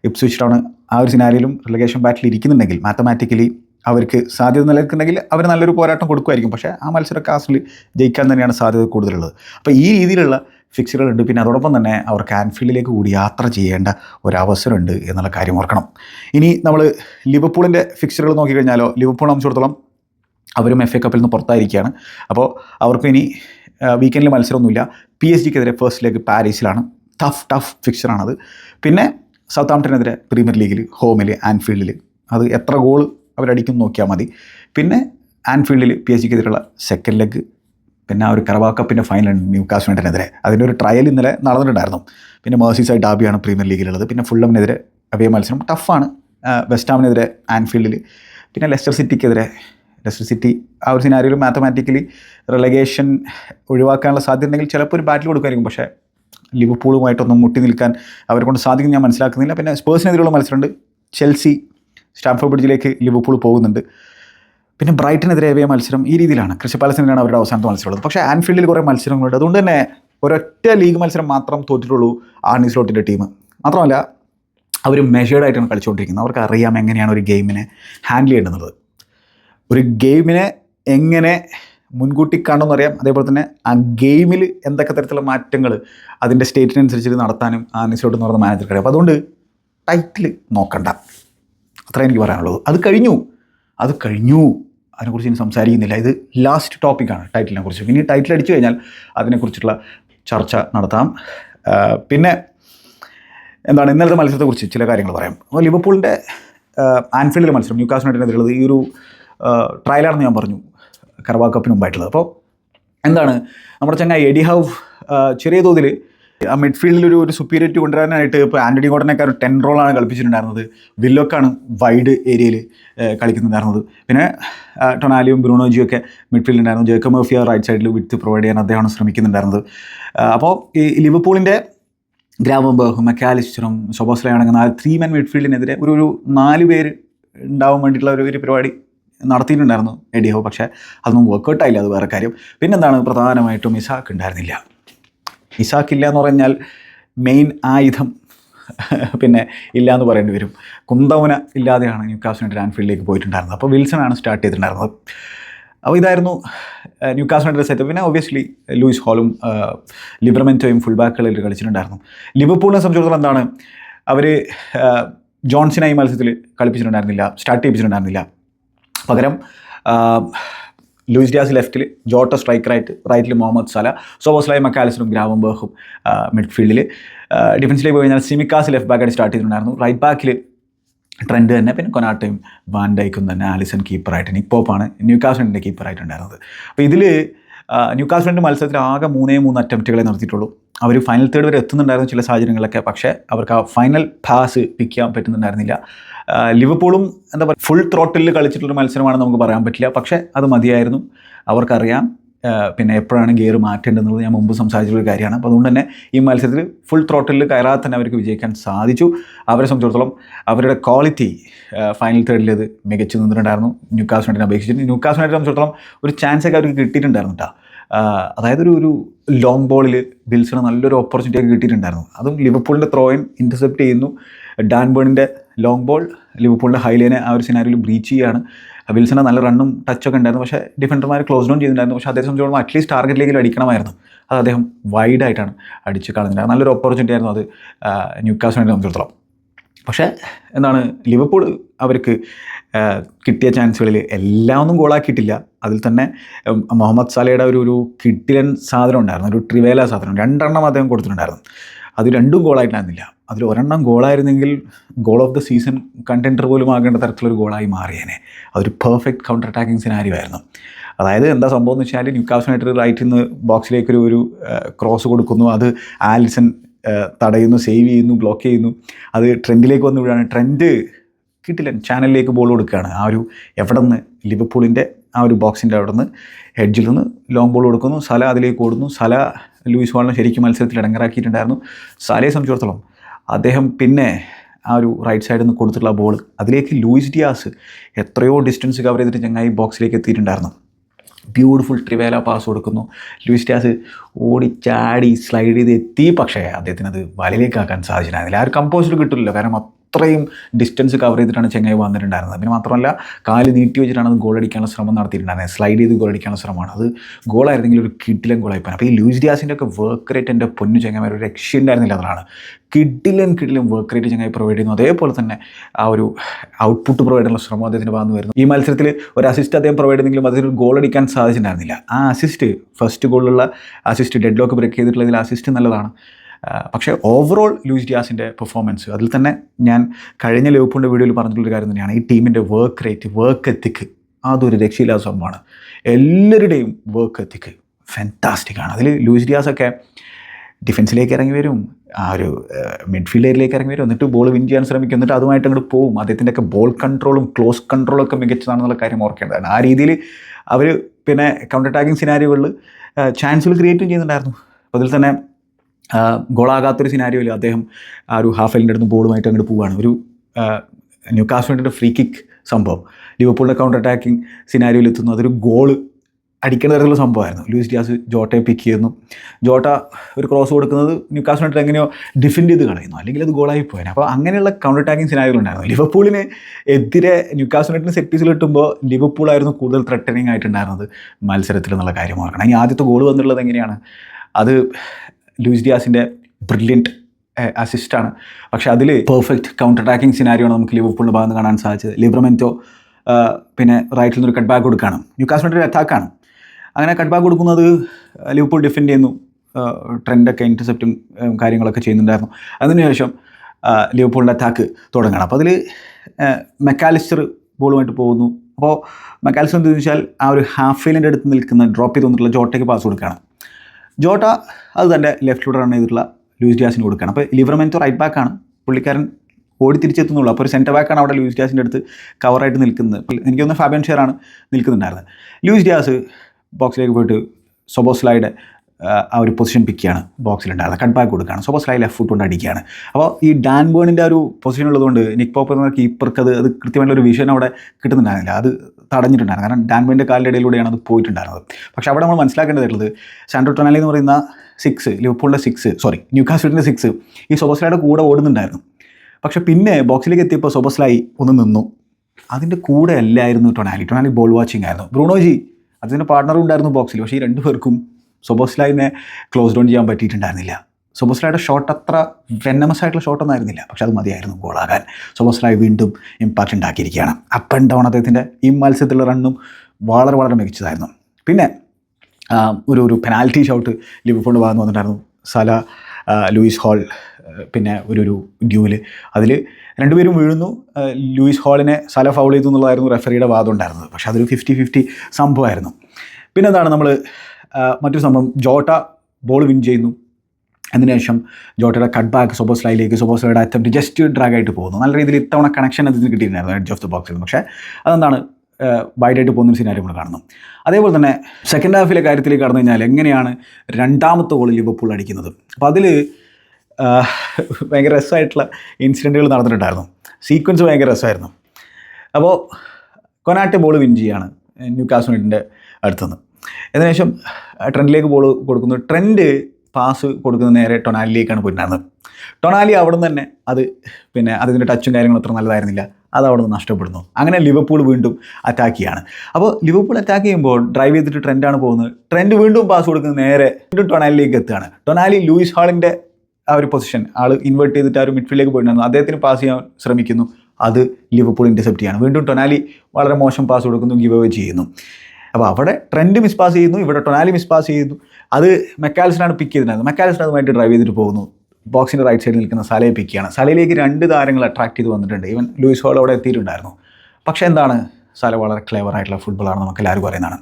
Ipswich Town ആ ഒരു സിനാരിയിലും റിലഗേഷൻ ബാറ്റിൽ ഇരിക്കുന്നുണ്ടെങ്കിൽ മാത്തമാറ്റിക്കലി അവർക്ക് സാധ്യത നിലനിൽക്കുന്നെങ്കിൽ അവർ നല്ലൊരു പോരാട്ടം കൊടുക്കുമായിരിക്കും. പക്ഷേ ആ മത്സരമൊക്കെ കാസ്റ്റിൽ ജയിക്കാൻ തന്നെയാണ് സാധ്യത കൂടുതലുള്ളത്. അപ്പോൾ ഈ രീതിയിലുള്ള ഫിക്സുകളുണ്ട് പിന്നെ അതോടൊപ്പം തന്നെ അവർ ആൻഫീൽഡിലേക്ക് കൂടി യാത്ര ചെയ്യേണ്ട ഒരവസരമുണ്ട് എന്നുള്ള കാര്യം ഓർക്കണം. ഇനി നമ്മൾ ലിവർപൂളിന്റെ ഫിക്സുകൾ നോക്കിക്കഴിഞ്ഞാലോ ലിവർപൂൾ സംബന്ധിച്ചിടത്തോളം അവരും എഫ് എ കപ്പിൽ നിന്ന് പുറത്തായിരിക്കുകയാണ്. അപ്പോൾ അവർക്കും ഇനി വീക്കെൻഡിൽ മത്സരമൊന്നുമില്ല. പി എസ് ജിക്കെതിരെ ഫസ്റ്റ് ലേക്ക് പാരീസിലാണ്. ടഫ് ടഫ് ഫിക്സറാണത് പിന്നെ സൗത്ത് ആംപ്ടനെതിരെ പ്രീമിയർ ലീഗിൽ ഹോമിൽ ആൻഫീൽഡിൽ അത് എത്ര ഗോൾ അവരടിക്കും നോക്കിയാൽ മതി. പിന്നെ ആൻഫീൽഡിൽ പി എസ് ജിക്കെതിരെയുള്ള സെക്കൻഡ് ലെഗ് പിന്നെ ആ ഒരു കറവാ കപ്പിന്റെ ഫൈനൽ ന്യൂ കാസ്റ്റിനെതിരെ അതിന്റെ ഒരു ട്രയൽ ഇന്നലെ നടന്നിട്ടുണ്ടായിരുന്നു. പിന്നെ മേഴ്സിസൈഡ് ഡാബിയാണ് പ്രീമിയർ ലീഗിലുള്ളത് പിന്നെ ഫുള്ളമിനെതിരെ അവയ മത്സരം. ടഫാണ് വെസ്റ്റ് ഹാമിനെതിരെ ആൻഫീൽഡിൽ പിന്നെ ലെസ്റ്റർ സിറ്റിക്കെതിരെ ലെസ്റ്റർ സിറ്റി ആ ഒരു സിനാരിയിൽ മാത്തമാറ്റിക്കലി റിലഗേഷൻ ഒഴിവാക്കാനുള്ള സാധ്യത ഉണ്ടെങ്കിൽ ചിലപ്പോൾ ഒരു ബാറ്റിൽ കൊടുക്കുമായിരിക്കും. പക്ഷേ ലിവർപൂളുമായിട്ടൊന്നും മുട്ടി നിൽക്കാൻ അവരെ കൊണ്ട് സാധിക്കും ഞാൻ മനസ്സിലാക്കുന്നില്ല. പിന്നെ സ്പേഴ്സിനെതിരെയുള്ള മത്സരമുണ്ട്. ചെൽസി സ്റ്റാംഫോർഡ് ബ്രിഡ്ജിലേക്ക് ലിവർപൂൾ പോകുന്നുണ്ട്. പിന്നെ ബ്രൈറ്റിനെതിരെ അവയ മത്സരം ഈ രീതിയിലാണ്. കൃഷി പാലസിനാണ് അവരുടെ അവസാനത്തെ മത്സരമുള്ളത്. പക്ഷേ ആൻഫീൽഡിൽ കുറേ മത്സരങ്ങളുണ്ട്. അതുകൊണ്ട് തന്നെ ഒരൊറ്റ ലീഗ് മത്സരം മാത്രം തോറ്റിട്ടുള്ളൂ ആർണി സ്ലോട്ടിന്റെ ടീം. മാത്രമല്ല അവർ മെഷേർഡ് ആയിട്ടാണ് കളിച്ചുകൊണ്ടിരിക്കുന്നത്. അവർക്ക് അറിയാം എങ്ങനെയാണ് ഒരു ഗെയിമിനെ ഹാൻഡിൽ ചെയ്യേണ്ടത്. ഒരു ഗെയിമിനെ എങ്ങനെ മുൻകൂട്ടി കാണുമെന്നറിയാം അതേപോലെ തന്നെ ആ ഗെയിമിൽ എന്തൊക്കെ തരത്തിലുള്ള മാറ്റങ്ങൾ അതിന്റെ സ്റ്റേറ്റിനനുസരിച്ച് നടത്താനും ആ നിസ്ലോട്ട് എന്ന് പറയുന്ന മാനേജർ കഴിയും അപ്പോൾ അതുകൊണ്ട് ടൈറ്റിൽ നോക്കണ്ട. അത്ര എനിക്ക് പറയാനുള്ളത് അത് കഴിഞ്ഞു. അത് കഴിഞ്ഞു. അതിനെക്കുറിച്ച് ഇനി സംസാരിക്കുന്നില്ല. ഇത് ലാസ്റ്റ് ടോപ്പിക്കാണ് ടൈറ്റിലിനെ കുറിച്ച്. ഇനി ടൈറ്റിൽ അടിച്ചു കഴിഞ്ഞാൽ അതിനെക്കുറിച്ചുള്ള ചർച്ച നടത്താം. പിന്നെ എന്താണ് ഇന്നലത്തെ മത്സരത്തെക്കുറിച്ച് ചില കാര്യങ്ങൾ പറയാം. അപ്പോൾ ലിവർപൂളിന്റെ ആൻഫീൽഡിലെ മത്സരം ന്യൂ കാസ്റ്റിനെതിരെയുള്ളത് ഈ ഒരു ട്രയലാണെന്ന് ഞാൻ പറഞ്ഞു കർവാ കപ്പിന് മുമ്പായിട്ടുള്ളത്. അപ്പോൾ എന്താണ് നമ്മുടെ ചങ്ങായി എഡി ഹൗ ചെറിയ തോതിൽ ആ മിഡ്ഫീൽഡിൽ ഒരു ഒരു സുപ്പീരിയറ്റി കൊണ്ടുവരാനായിട്ട് ഇപ്പോൾ ആന്റണി കോട്ടനൊക്കെ ഒരു ടെൻ റോളാണ് കളിപ്പിച്ചിട്ടുണ്ടായിരുന്നത്. വില്ലോക്കാണ് വൈഡ് ഏരിയയിൽ കളിക്കുന്നുണ്ടായിരുന്നത്. പിന്നെ ടൊണാലിയും ബ്രൂണോജിയും ഒക്കെ മിഡ്ഫീൽഡിൽ ഉണ്ടായിരുന്നു ജേക്കബ് മർഫിയ റൈറ്റ് സൈഡിൽ വിട്ട് പ്രൊവൈഡ് ചെയ്യാൻ അദ്ദേഹമാണ് ശ്രമിക്കുന്നുണ്ടായിരുന്നത്. അപ്പോൾ ഈ ലിവർപൂളിന്റെ ഗ്രാമബർഹും മെക്കാലിസ്റ്ററും അടങ്ങുന്ന ആ ത്രീ മെൻ മിഡ്ഫീൽഡിനെതിരെ ഒരു ഒരു നാല് പേര് ഉണ്ടാവാൻ വേണ്ടിയിട്ടുള്ള ഒരു പരിപാടി നടത്തിയിട്ടുണ്ടായിരുന്നു എഡിഹോ പക്ഷേ അതൊന്നും വർക്കൗട്ട് ആയില്ല. അത് വേറെ കാര്യം. പിന്നെന്താണ്? പ്രധാനമായിട്ടും മിസാക്ക് ഉണ്ടായിരുന്നില്ല. ഇസാക്ക് ഇല്ല എന്ന് പറഞ്ഞാൽ മെയിൻ ആയുധം. പിന്നെ ഇല്ല എന്ന് പറയേണ്ടി വരും. കുന്തവന ഇല്ലാതെയാണ് ന്യൂ കാസ്റ്റിനായിട്ട് ആൻഫീൽഡിലേക്ക് പോയിട്ടുണ്ടായിരുന്നത്. അപ്പോൾ വിൽസണാണ് സ്റ്റാർട്ട് ചെയ്തിട്ടുണ്ടായിരുന്നത്. അപ്പോൾ ഇതായിരുന്നു ന്യൂ കാസ്റ്റിനായിട്ട് സെറ്റപ്പ് പിന്നെ ഒബ്വിയസ്ലി ലൂയിസ് ഹോളും ലിബർമെന്റോയും ഫുൾ ബാക്കുകളിൽ കളിച്ചിട്ടുണ്ടായിരുന്നു. ലിവർപൂളിനെ സംബന്ധിച്ചിടത്തോളം എന്താണ്? അവർ ജോൺസിനായി മത്സരത്തിൽ കളിപ്പിച്ചിട്ടുണ്ടായിരുന്നില്ല സ്റ്റാർട്ട് ചെയ്യിപ്പിച്ചിട്ടുണ്ടായിരുന്നില്ല. പകരം ലൂയിസ് ഡിയാസ് ലെഫ്റ്റിൽ ജോട്ട സ്ട്രൈക്കറായിട്ട് റൈറ്റിൽ മുഹമ്മദ് സല സോബോസ്ലായി ഗ്രാമം ബഹും മിഡ്ഫീൽഡിൽ ഡിഫൻസിലേക്ക് പോയി കഴിഞ്ഞാൽ സിമിക്കാസ് ലെഫ്റ്റ് ബാക്കായിട്ട് സ്റ്റാർട്ട് ചെയ്തിട്ടുണ്ടായിരുന്നു. റൈറ്റ് ബാക്കിൽ ട്രെൻഡ് തന്നെ പിന്നെ കൊനാട്ടയും വാൻഡൈക്കും തന്നെ ആലിസൺ കീപ്പറായിട്ട് നിക് പോപ്പാണ് ന്യൂ കാസ്റ്റിന്റെ കീപ്പറായിട്ടുണ്ടായിരുന്നത് അപ്പോൾ ഇതിൽ ന്യൂ കാസ്റ്റിന്റെ മത്സരത്തിൽ ആകെ മൂന്നേ മൂന്ന് അറ്റംപ്റ്റുകളെ നടത്തിയിട്ടുള്ളൂ. അവർ ഫൈനൽ തേർഡ് വരെ എത്തുന്നുണ്ടായിരുന്നു ചില സാഹചര്യങ്ങളിലൊക്കെ പക്ഷേ അവർക്ക് ആ ഫൈനൽ പാസ് പിക്ക് ചെയ്യാൻ പറ്റുന്നുണ്ടായിരുന്നില്ല. ലിവർപൂളും എന്താ പറയുക ഫുൾ ത്രോട്ടിൽ കളിച്ചിട്ടുള്ള മത്സരമാണെന്ന് നമുക്ക് പറയാൻ പറ്റില്ല. പക്ഷേ അത് മതിയായിരുന്നു. അവർക്കറിയാം. പിന്നെ എപ്പോഴാണ് ഗിയർ മാറ്റേണ്ടതെന്നുള്ളത് ഞാൻ മുമ്പ് സംസാരിച്ചിട്ടുള്ള ഒരു കാര്യമാണ്. അപ്പോൾ അതുകൊണ്ട് തന്നെ ഈ മത്സരത്തിൽ ഫുൾ ത്രോട്ടിൽ കയറാതെ തന്നെ അവർക്ക് വിജയിക്കാൻ സാധിച്ചു. അവരെ സംബന്ധിച്ചിടത്തോളം അവരുടെ ക്വാളിറ്റി ഫൈനൽ തേർഡിൽ അത് മികച്ചു നിന്നിട്ടുണ്ടായിരുന്നു. ന്യൂക്കാസ് നൈറ്റിനെ അപേക്ഷിച്ചിട്ട് ന്യൂക്കാസ് നൈറ്റിനെ സംബന്ധിച്ചിടത്തോളം ഒരു ചാൻസ് ഒക്കെ അവർക്ക് കിട്ടിയിട്ടുണ്ടായിരുന്നു കേട്ടോ അതായത് ഒരു ഒരു ലോങ് ബോളിൽ ബിൽസിന് നല്ലൊരു ഓപ്പർച്യൂണിറ്റി ഒക്കെ കിട്ടിയിട്ടുണ്ടായിരുന്നു. അതും ലിവർപൂളിന്റെ ത്രോയിൻ ഇന്റർസെപ്റ്റ് ചെയ്യുന്നു. ഡാൻ ബേണിന്റെ ലോങ് ബോൾ ലിവർപൂളിന്റെ ഹൈലൈനെ ആ ഒരു സിനാരിയിൽ ബ്രീച്ച് ചെയ്യുകയാണ്. വിൽസനെ നല്ല റണ്ണും ടച്ചൊക്കെ ഉണ്ടായിരുന്നു. പക്ഷേ ഡിഫൻഡർമാർ ക്ലോസ് ഡൗൺ ചെയ്തിട്ടുണ്ടായിരുന്നു. പക്ഷേ അദ്ദേഹം സംബന്ധിച്ചോളം അറ്റ്ലീസ്റ്റ് ടാർഗറ്റിലേക്ക് അടിക്കണമായിരുന്നു. അത് അദ്ദേഹം വൈഡായിട്ടാണ് അടിച്ച് കളഞ്ഞിട്ടുണ്ടായിരുന്നത്. നല്ലൊരു ഓപ്പർച്യൂണിറ്റി ആയിരുന്നു അത് ന്യൂ കാസ്റ്റിനെ സംബന്ധിച്ചിടത്തോളം. പക്ഷേ എന്താണ് ലിവർപൂൾ അവർക്ക് കിട്ടിയ ചാൻസുകളിൽ എല്ലാം ഒന്നും ഗോളാക്കിയിട്ടില്ല അതിൽ തന്നെ മുഹമ്മദ് സാലയുടെ ഒരു ഒരു കിട്ടിലൻ സാധനം ഉണ്ടായിരുന്നു. ഒരു ട്രിവേല സാധനം. രണ്ടെണ്ണം അദ്ദേഹം കൊടുത്തിട്ടുണ്ടായിരുന്നു. അത് രണ്ടും ഗോളായിട്ടായിരുന്നില്ല അതിൽ ഒരെണ്ണം ഗോളായിരുന്നെങ്കിൽ goal of the season contender പോലും ആകേണ്ട തരത്തിലൊരു ഗോളായി മാറിയേനെ. അതൊരു പെർഫെക്റ്റ് കൗണ്ടർ അറ്റാക്കിംഗ് സിനാരിയോ ആയിരുന്നു. അതായത് എന്താ സംഭവം എന്ന് വെച്ചാൽ ന്യൂക്കാസിനായിട്ട് റൈറ്റിൽ നിന്ന് ബോക്സിലേക്കൊരു ഒരു ക്രോസ് കൊടുക്കുന്നു. അത് ആലിസൺ തടയുന്നു സേവ് ചെയ്യുന്നു ബ്ലോക്ക് ചെയ്യുന്നു. അത് ട്രെൻഡിലേക്ക് വന്നു വീഴാണ്. ട്രെൻഡ് കിട്ടില്ല. ചാനലിലേക്ക് ബോൾ കൊടുക്കുകയാണ്. ആ ഒരു എവിടെ നിന്ന് ലിവർപൂളിന്റെ ആ ഒരു ബോക്സിന്റെ അവിടെ നിന്ന് ഹെഡ്ജിൽ നിന്ന് ലോങ് ബോൾ കൊടുക്കുന്നു. സല അതിലേക്ക് ഓടുന്നു. സല ലൂയിസ് ഹോളിനെ ശരിക്കും മത്സരത്തിൽ ഇടങ്ങറാക്കിയിട്ടുണ്ടായിരുന്നു. സാലയെ സംബന്ധിച്ചിടത്തോളം അദ്ദേഹം പിന്നെ ആ ഒരു റൈറ്റ് സൈഡിൽ നിന്ന് കൊടുത്തിട്ടുള്ള ബോൾ അതിലേക്ക് ലൂയിസ് ഡിയാസ് എത്രയോ ഡിസ്റ്റൻസ് കവർ ചെയ്തിട്ട് ചങ്ങായി ബോക്സിലേക്ക് എത്തിയിട്ടുണ്ടായിരുന്നു. ബ്യൂട്ടിഫുൾ ട്രിവേല പാസ് കൊടുക്കുന്നു. ലൂയിസ് ഡിയാസ് ഓടി ചാടി സ്ലൈഡ് ചെയ്ത് എത്തി. പക്ഷേ അദ്ദേഹത്തിന് അത് വലയിലേക്കാക്കാൻ സാധിച്ചിട്ടുണ്ടായിരുന്നില്ല ആ ഒരു കമ്പോസിറ്റ് കിട്ടില്ലല്ലോ. കാരണം അത്രയും ഡിസ്റ്റൻസ് കവർ ചെയ്തിട്ടാണ് ചെങ്ങായി വന്നിട്ടുണ്ടായിരുന്നത്. പിന്നെ മാത്രമല്ല കാൽ നീട്ടി വെച്ചിട്ടാണ് അത് ഗോൾ അടിക്കാനുള്ള ശ്രമം നടത്തിയിട്ടുണ്ടായിരുന്നത്. സ്ലൈഡ് ചെയ്ത് ഗോൾ അടിക്കാനുള്ള ശ്രമമാണ്. അത് ഗോളായിരുന്നെങ്കിൽ ഒരു കിഡിലൻ ഗോളായിപ്പോൾ അപ്പോൾ ഈ ലൂസ് ഡിയാസിന്റെ ഒക്കെ വർക്ക് റേറ്റ് എന്റെ പൊന്നു ചെങ്ങായി ഒരു രക്ഷയുണ്ടായിരുന്നില്ല അതാണ് കിഡിലൻ കിഡിലും വർക്ക് റേറ്റ് ചെങ്ങായി പ്രൊവൈഡ് ചെയ്യുന്നു. അതേപോലെ തന്നെ ആ ഒരു ഔട്ട്പുട്ട് പ്രൊവൈഡ് ചെയ്യുന്ന ശ്രമം അദ്ദേഹത്തിന് ഭാഗത്ത് വരുന്നു. ഈ മത്സരത്തിൽ ഒരു അസിസ്റ്റ് അദ്ദേഹം പ്രൊവൈഡ് ചെയ്തെങ്കിലും അതിന് ഗോൾ അടിക്കാൻ സാധിച്ചിട്ടുണ്ടായിരുന്നില്ല. ആ അസിസ്റ്റ് ഫസ്റ്റ് ഗോളിലുള്ള അസിസ്റ്റ് ഡെഡ് ലോക്ക് ബ്രേക്ക് ചെയ്തിട്ടുള്ളതിൽ അസിസ്റ്റ് നല്ലതാണ്. പക്ഷേ ഓവറോൾ ലൂയിസ് ഡിയാസിന്റെ പെർഫോമൻസ് അതിൽ തന്നെ ഞാൻ കഴിഞ്ഞ ലിവർപൂളിന്റെ വീഡിയോയിൽ പറഞ്ഞിട്ടുള്ളൊരു കാര്യം തന്നെയാണ്. ഈ ടീമിന്റെ വർക്ക് റേറ്റ് വർക്ക് എത്തിക്ക് അതൊരു രക്ഷയില്ലാത്ത സംഭവമാണ്. എല്ലാവരുടെയും വർക്ക് എത്തിക്ക് ഫാന്റാസ്റ്റിക് ആണ്. അതിൽ ലൂയിസ് ഡിയാസൊക്കെ ഡിഫൻസിലേക്ക് ഇറങ്ങി വരും ആ ഒരു മിഡ്ഫീൽഡ് ഏരിയയിലേക്ക് ഇറങ്ങി വരും എന്നിട്ട് ബോൾ വിൻ ചെയ്യാൻ ശ്രമിക്കും എന്നിട്ട് അതുമായിട്ട് അങ്ങോട്ട് പോകും അദ്ദേഹത്തിന്റെ ഒക്കെ ബോൾ കൺട്രോളും ക്ലോസ് കൺട്രോളും ഒക്കെ മികച്ചതാണെന്നുള്ള കാര്യം ഓർക്കേണ്ടതാണ്. ആ രീതിയിൽ അവർ പിന്നെ കൗണ്ടർ അറ്റാക്കിംഗ് സിനാരിയോകളിൽ ചാൻസുകൾ ക്രിയേറ്റും ചെയ്യുന്നുണ്ടായിരുന്നു. അതിൽ തന്നെ ഗോളാകാത്തൊരു സിനാരിയോയിൽ അദ്ദേഹം ആ ഒരു ഹാഫ് എല്ലിന്റെ അടുത്ത് ബോളുമായിട്ട് അങ്ങോട്ട് പോവുകയാണ് ഒരു ന്യൂ ഫ്രീ കിക്ക് സംഭവം. ലിവർപൂളിന്റെ കൗണ്ടർ അറ്റാക്കിംഗ് സിനാരിയോയിൽ എത്തുന്നു. അതൊരു ഗോൾ അടിക്കുന്ന തരത്തിലുള്ള സംഭവമായിരുന്നു. ലൂയിസ് ഡിയാസ് ജോട്ടയെ പിക്ക് ചെയ്യുന്നു. ജോട്ട ഒരു ക്രോസ് കൊടുക്കുന്നത് ന്യൂ കാസ്റ്റിനായിട്ട് എങ്ങനെയോ ഡിഫെൻഡ് ചെയ്ത് കളയുന്നു. അല്ലെങ്കിൽ അത് ഗോളായി പോയാൽ അപ്പോൾ അങ്ങനെയുള്ള കൗണ്ടർ അറ്റാക്കിംഗ് സിനാരികൾ ഉണ്ടായിരുന്നു. ലിവർപൂളിന് എതിരെ ന്യൂ കാസ്റ്റിനായിട്ടിന് സെറ്റ് പീസിൽ കിട്ടുമ്പോൾ ലിവർപൂളായിരുന്നു കൂടുതൽ ത്രെട്ടനിങ് ആയിട്ടുണ്ടായിരുന്നത് മത്സരത്തിൽ എന്നുള്ള കാര്യം ഓർക്കണം. ആദ്യത്തെ ഗോൾ വന്നിട്ടുള്ളത് എങ്ങനെയാണ്? അത് ലൂയിസ് ഡിയാസിന്റെ ബ്രില്യന്റ് അസിസ്റ്റാണ് പക്ഷേ അതിൽ പെർഫെക്റ്റ് കൗണ്ടർ അറ്റാക്കിംഗ് സിനാരിയാണ് നമുക്ക് ലിവർപൂളിന്റെ ഭാഗത്ത് കാണാൻ സാധിച്ചത്. ലിബ്രമെന്റോ പിന്നെ റൈറ്റിൽ നിന്നൊരു കട്ട് ബാക്ക് കൊടുക്കുകയാണ് ന്യൂക്കാസിന്റെ ഒരു അറ്റാക്കാണ് അങ്ങനെ കട്ട് ബാക്ക് കൊടുക്കുന്നത് ലിവർപൂൾ ഡിഫെൻഡ് ചെയ്യുന്നു. ട്രെൻഡൊക്കെ ഇന്റർസെപ്റ്റും കാര്യങ്ങളൊക്കെ ചെയ്യുന്നുണ്ടായിരുന്നു. അതിനുശേഷം ലിവർപൂളിന്റെ അറ്റാക്ക് തുടങ്ങണം. അപ്പോൾ അതിൽ മെക്കാലിസ്റ്റർ ബോളുമായിട്ട് പോകുന്നു. അപ്പോൾ മെക്കാലിസ്റ്റർ എന്താണെന്ന് വെച്ചാൽ ആ ഒരു ഹാഫ് ഫീലിന്റെ അടുത്ത് നിൽക്കുന്ന ഡ്രോപ്പ് ചെയ്ത് വന്നിട്ടുള്ള ജോട്ടയ്ക്ക് പാസ് കൊടുക്കുകയാണ്. ജോട്ട അത് തന്റെ ലെഫ്റ്റിലൂടെ റൺ ചെയ്തിട്ടുള്ള ലൂയിസ് ഡിയാസിന് കൊടുക്കുകയാണ്. അപ്പോൾ ലിവർമെന്റോ റൈറ്റ് ബാക്കാണ് പുള്ളിക്കാരൻ ഓടി തിരിച്ചെത്തുന്നുള്ളൂ അപ്പോൾ ഒരു സെന്റർ ബാക്കാണ് അവിടെ ലൂയിസ് ഡിയാസിന്റെ അടുത്ത് കവറായിട്ട് നിൽക്കുന്നത്. എനിക്ക് തോന്നുന്നു ഫാബിയൻ ഷെയറാണ് നിൽക്കുന്നുണ്ടായിരുന്നത്. ലൂയിസ് ഡിയാസ് ബോക്സിലേക്ക് പോയിട്ട് സൊബോസ്ലൈഡ് ആ ഒരു പൊസിഷൻ പിക്ക് ചെയ്യാണ്. ബോക്സിലുണ്ടായിരുന്നത് കട്ട് ബാക്ക് കൊടുക്കുകയാണ്. സൊബോസ്ലൈ ലെഫ്റ്റ് ഫുട്ട് കൊണ്ട് അടിക്കുകയാണ്. അപ്പോൾ ഈ ഡാൻ ബേണിന്റെ ഒരു പൊസിഷൻ ഉള്ളതുകൊണ്ട് നിക് പോപ്പ് എന്ന കീപ്പർക്ക് അത് അത് കൃത്യമായിട്ടുള്ള ഒരു വിഷൻ അവിടെ കിട്ടുന്നുണ്ടായിരുന്നില്ല. അത് തടഞ്ഞിട്ടുണ്ടായിരുന്നു. കാരണം ഡാൻ ബേണിന്റെ കാലിന്റെ ഇടയിലൂടെയാണ് അത് പോയിട്ടുണ്ടായിരുന്നത്. പക്ഷേ അവിടെ നമ്മൾ മനസ്സിലാക്കേണ്ടതായിട്ടുള്ളത് സാൻഡ്രോ ടൊണാലി എന്ന് പറയുന്ന സിക്സ് ലിവർപൂളിന്റെ സിക്സ് സോറി ന്യൂകാസ്റ്റിന്റെ സിക്സ് ഈ സൊബോസ്ലൈയുടെ കൂടെ ഓടുന്നുണ്ടായിരുന്നു. പക്ഷേ പിന്നെ ബോക്സിലേക്ക് എത്തിയപ്പോൾ സോബസ്ലായി ഒന്ന് നിന്നു. അതിന്റെ കൂടെ അല്ലായിരുന്നു ടൊണാലി ടൊണാലി ബോൾ വാച്ചിങ് ആയിരുന്നു. ബ്രൂണോജി അതിന്റെ പാർട്ണറും ഉണ്ടായിരുന്നു ബോക്സിൽ പക്ഷേ ഈ രണ്ട് പേർക്കും സൊബോസ്ലൈനെ ക്ലോസ് ഡൗൺ ചെയ്യാൻ പറ്റിയിട്ടുണ്ടായിരുന്നില്ല. സുബോസ്ലായുടെ ഷോട്ട് അത്ര വെന്നമസ് ആയിട്ടുള്ള ഷോട്ടൊന്നും ആയിരുന്നില്ല. പക്ഷെ അത് മതിയായിരുന്നു ഗോളാകാൻ സുബോസ്ലായ് വീണ്ടും ഇമ്പാക്റ്റ് ഉണ്ടാക്കിയിരിക്കുകയാണ്. അപ്പ് ആൻഡ് ഡൗൺ അദ്ദേഹത്തിന്റെ ഈ മത്സരത്തിലുള്ള റണ്ണും വളരെ വളരെ മികച്ചതായിരുന്നു. പിന്നെ ഒരു ഒരു പെനാൽറ്റി ഷോട്ട് ലിവർപൂളിന്റെ ഭാഗത്ത് വന്നിട്ടുണ്ടായിരുന്നു. സല ലൂയിസ് ഹോൾ പിന്നെ ഒരു ഒരു ഡ്യൂൽ അതിൽ രണ്ടുപേരും വീഴുന്നു. ലൂയിസ് ഹോളിനെ സല ഫൗൾ ചെയ്തു എന്നുള്ളതായിരുന്നു റെഫറിയുടെ വാദം ഉണ്ടായിരുന്നത്. പക്ഷേ അതൊരു ഫിഫ്റ്റി ഫിഫ്റ്റി സംഭവമായിരുന്നു പിന്നെന്താണ് നമ്മൾ മറ്റൊരു സംഭവം ജോട്ട ബോൾ വിൻ ചെയ്യുന്നു. അതിനുശേഷം ജോട്ടയുടെ കട്ട് ബാക്ക് സൊബോസ്ലൈലേക്ക് സൊബോസ്ലൈയുടെ അറ്റംപ്റ്റ് ജസ്റ്റ് ഡ്രാഗ് ആയിട്ട് പോകുന്നു. നല്ല രീതിയിൽ ഇത്തവണ കണക്ഷൻ അതിന് കിട്ടിയിട്ടുണ്ടായിരുന്നു എഡ്ജ് ഓഫ് ദ ബോക്സിൽ പക്ഷേ അതെന്താണ് വൈഡായിട്ട് പോകുന്ന സിനാരി നമ്മൾ കാണുന്നു. അതേപോലെ തന്നെ സെക്കൻഡ് ഹാഫിലെ കാര്യത്തിലേക്ക് കടന്നു കഴിഞ്ഞാൽ എങ്ങനെയാണ് രണ്ടാമത്തെ ഗോൾ ലിവർപൂൾ അടിക്കുന്നത്? അപ്പോൾ അതിൽ ഭയങ്കര രസമായിട്ടുള്ള ഇൻസിഡന്റുകൾ നടന്നിട്ടുണ്ടായിരുന്നു. സീക്വൻസ് ഭയങ്കര രസമായിരുന്നു. അപ്പോൾ കൊനാട്ടെ ബോൾ വിൻ ചെയ്യാണ് ന്യൂ കാസ്മിന്റെ അടുത്തുനിന്ന്. അതിനുശേഷം ട്രെൻഡിലേക്ക് ബോൾ കൊടുക്കുന്നു. ട്രെൻഡ് പാസ് കൊടുക്കുന്ന നേരെ ടൊണാലിയിലേക്കാണ് പോയിട്ടുണ്ടായിരുന്നത്. ടൊണാലി അവിടെ നിന്ന് തന്നെ അത് പിന്നെ അതിന്റെ ടച്ചും കാര്യങ്ങളും അത്ര നല്ലതായിരുന്നില്ല. അത് അവിടെ നിന്ന് നഷ്ടപ്പെടുന്നു. അങ്ങനെ ലിവർപൂൾ വീണ്ടും അറ്റാക്ക് ചെയ്യാണ്. അപ്പോൾ ലിവർപൂൾ അറ്റാക്ക് ചെയ്യുമ്പോൾ ഡ്രൈവ് ചെയ്തിട്ട് ട്രെൻഡാണ് പോകുന്നത്. ട്രെൻഡ് വീണ്ടും പാസ് കൊടുക്കുന്ന നേരെ വീണ്ടും ടൊണാലിലേക്ക് എത്തുകയാണ്. ടൊണാലി ലൂയിസ് ഹാളിന്റെ ആ ഒരു പൊസിഷൻ ആൾ ഇൻവേർട്ട് ചെയ്തിട്ട് ആ ഒരു മിഡ്ഫീൽഡിലേക്ക് പോയിട്ടുണ്ടായിരുന്നു. അദ്ദേഹത്തിന് പാസ് ചെയ്യാൻ ശ്രമിക്കുന്നു. അത് ലിവർപൂൾ ഇന്റർസെപ്റ്റ് ചെയ്യാണ്. വീണ്ടും ടൊനാലി വളരെ മോശം പാസ് കൊടുക്കുന്നു ഗിവ് അവേ ചെയ്യുന്നു. അപ്പോൾ അവിടെ ട്രെൻഡ് മിസ് പാസ് ചെയ്യുന്നു ഇവിടെ ടൊനാലി മിസ് പാസ് ചെയ്യുന്നു. അത് മെക്കാലിസിനാണ് പിക്ക് ചെയ്തിട്ടുണ്ടായിരുന്നത് മെക്കാലിസിന് അതുമായിട്ട് ഡ്രൈവ് ചെയ്തിട്ട് പോകുന്നു. ബോക്സിന്റെ റൈറ്റ് സൈഡിൽ നിൽക്കുന്ന സലയെ പിക്ക് ചെയ്യണം. സലയിലേക്ക് രണ്ട് താരങ്ങൾ അട്രാക്ട് ചെയ്ത് വന്നിട്ടുണ്ട്. ഈവൻ ലൂയിസ് ഹോൾ അവിടെ എത്തിയിട്ടുണ്ടായിരുന്നു. പക്ഷേ എന്താണ്? സല വളരെ ക്ലേവർ ആയിട്ടുള്ള ഫുട്ബോളാണ് നമുക്ക് എല്ലാവരും പറയുന്നതാണ്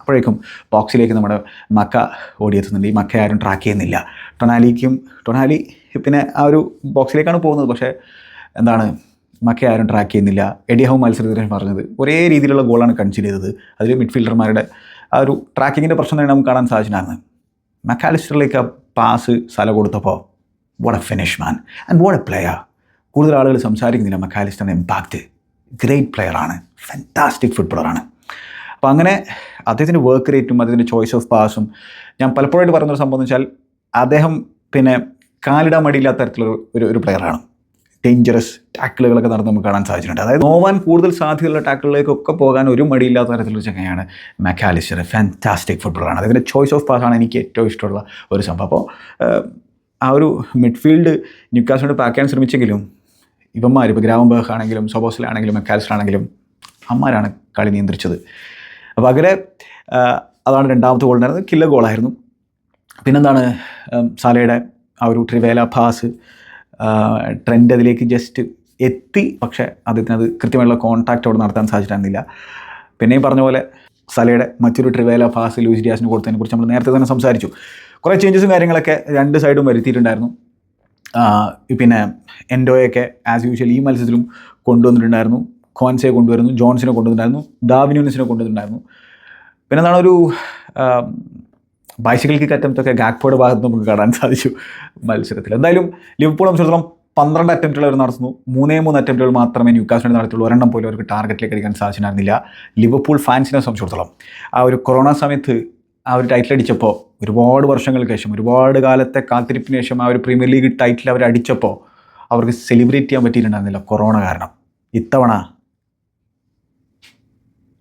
അപ്പോഴേക്കും ബോക്സിലേക്ക് നമ്മുടെ മക്ക ഓടിയെത്തുന്നുണ്ട്. ഈ മക്ക ആരും ട്രാക്ക് ചെയ്യുന്നില്ല. ടൊനാലിക്കും ടൊനാലി പിന്നെ ആ ഒരു ബോക്സിലേക്കാണ് പോകുന്നത്. പക്ഷേ എന്താണ്? മക്കെ ആരും ട്രാക്ക് ചെയ്യുന്നില്ല. എഡിഹോ മത്സരത്തിന് പറഞ്ഞത്. ഒരേ രീതിയിലുള്ള ഗോളാണ് കൺസിഡർ ചെയ്തത്. അതിൽ മിഡ്ഫീൽഡർമാരുടെ ആ ഒരു ട്രാക്കിങ്ങിന്റെ പ്രശ്നം തന്നെ നമുക്ക് കാണാൻ സാധിച്ചിട്ടാണ് മെക്കാലിസ്റ്ററിലേക്ക് ആ പാസ് സല കൊടുത്തപ്പോൾ what a finish man and what a player കൂടുതൽ ആളുകൾ സംസാരിക്കുന്നില്ല മെക്കാലിസ്റ്ററിന്റെ ഇമ്പാക്റ്റ് ഗ്രേറ്റ് പ്ലെയറാണ് ഫാന്റാസ്റ്റിക് ഫുട്ബോളറാണ് അപ്പോൾ അങ്ങനെ അദ്ദേഹത്തിന്റെ വർക്ക് റേറ്റും അദ്ദേഹത്തിന്റെ ചോയ്സ് ഓഫ് പാസും ഞാൻ പലപ്പോഴായിട്ട് പറയുന്നൊരു സംഭവം എന്ന് വെച്ചാൽ അദ്ദേഹം പിന്നെ കാലിടാൻ മടിയില്ലാത്ത തരത്തിലൊരു ഒരു പ്ലെയറാണ് ഡേഞ്ചറസ് ടാക്കിളുകളൊക്കെ നടന്ന് നമുക്ക് കാണാൻ സാധിച്ചിട്ടുണ്ട്. അതായത് നോവാൻ കൂടുതൽ സാധ്യതയുള്ള ടാക്കിളിലേക്കൊക്കെ പോകാൻ ഒരു മടിയില്ലാത്ത തരത്തിലുള്ള ചങ്ങയാണ് മെക്കാലിസ്റ്റർ. ഫാന്റാസ്റ്റിക് ഫുട്ബോളാണ് അതിന്റെ ചോയ്സ് ഓഫ് പാസാണ് എനിക്ക് ഏറ്റവും ഇഷ്ടമുള്ള ഒരു സംഭവം. അപ്പോൾ ആ ഒരു മിഡ്ഫീൽഡ് ന്യൂക്കാസിനോട് പാക്ക് ചെയ്യാൻ ശ്രമിച്ചെങ്കിലും ഇവന്മാർ ഇപ്പോൾ ഗ്രാമബേഹ് ആണെങ്കിലും സൊബോസിലാണെങ്കിലും മെക്കാലിസ്റ്റർ ആണെങ്കിലും അമ്മാരാണ് കളി നിയന്ത്രിച്ചത്. അപ്പോൾ അങ്ങനെ അതാണ് രണ്ടാമത്തെ ഗോൾ ഉണ്ടായിരുന്നത്. കില്ല ഗോളായിരുന്നു പിന്നെന്താണ് സാലയുടെ ആ ഒരു ട്രിവേല പാസ് ട്രെൻഡ് അതിലേക്ക് ജസ്റ്റ് എത്തി. പക്ഷേ അദ്ദേഹത്തിന് അത് കൃത്യമായിട്ടുള്ള കോൺടാക്റ്റ് അവിടെ നടത്താൻ സാധിച്ചിട്ടുണ്ടായിരുന്നില്ല പിന്നെയും പറഞ്ഞ പോലെ സലയുടെ മറ്റൊരു ട്രിവേല പാസ് ലൂസ് ഡിയാസിന് കൊടുത്തതിനെ കുറിച്ച് നമ്മൾ നേരത്തെ തന്നെ സംസാരിച്ചു. കുറേ ചേഞ്ചസും കാര്യങ്ങളൊക്കെ രണ്ട് സൈഡും വരുത്തിയിട്ടുണ്ടായിരുന്നു. പിന്നെ എൻഡോയൊക്കെ ആസ് യൂഷ്വൽ ഈ മത്സരത്തിലും കൊണ്ടുവന്നിട്ടുണ്ടായിരുന്നു. കോൻസയെ കൊണ്ടുവരുന്നു ജോൺസിനെ കൊണ്ടുവന്നിട്ടുണ്ടായിരുന്നു ഡാവിനൂനിസിനെ കൊണ്ടുവന്നിട്ടുണ്ടായിരുന്നു. പിന്നെ എന്താണ് ഒരു ബൈസിക്കിൾ കിക്ക് അറ്റംപ്റ്റ് ഒക്കെ ഗാക്പോയുടെ ഭാഗത്ത് നമുക്ക് കാണാൻ സാധിച്ചു മത്സരത്തിൽ. എന്തായാലും ലിവർപൂൾ സംബന്ധിച്ചിടത്തോളം പന്ത്രണ്ട് അറ്റംപ്റ്റുകൾ അവർ നടത്തുന്നു. മൂന്നേ മൂന്ന് അറ്റംപ്റ്റുകൾ മാത്രമേ ന്യൂക്കാസിന് നടത്തുള്ളൂ. ഒരെണ്ണം പോലും അവർക്ക് ടാർഗറ്റിലേക്ക് അടിക്കാൻ സാധിച്ചിട്ടുണ്ടായിരുന്നില്ല ലിവർപൂൾ ഫാൻസിനെ സംബന്ധിച്ചിടത്തോളം ആ ഒരു കൊറോണ സമയത്ത് ആ ഒരു ടൈറ്റിൽ അടിച്ചപ്പോൾ ഒരുപാട് വർഷങ്ങൾക്ക് ശേഷം ഒരുപാട് കാലത്തെ കാത്തിരിപ്പിന് ശേഷം ആ ഒരു പ്രീമിയർ ലീഗ് ടൈറ്റിൽ അവർ അടിച്ചപ്പോൾ അവർക്ക് സെലിബ്രേറ്റ് ചെയ്യാൻ പറ്റിയിട്ടുണ്ടായിരുന്നില്ല കൊറോണ കാരണം. ഇത്തവണ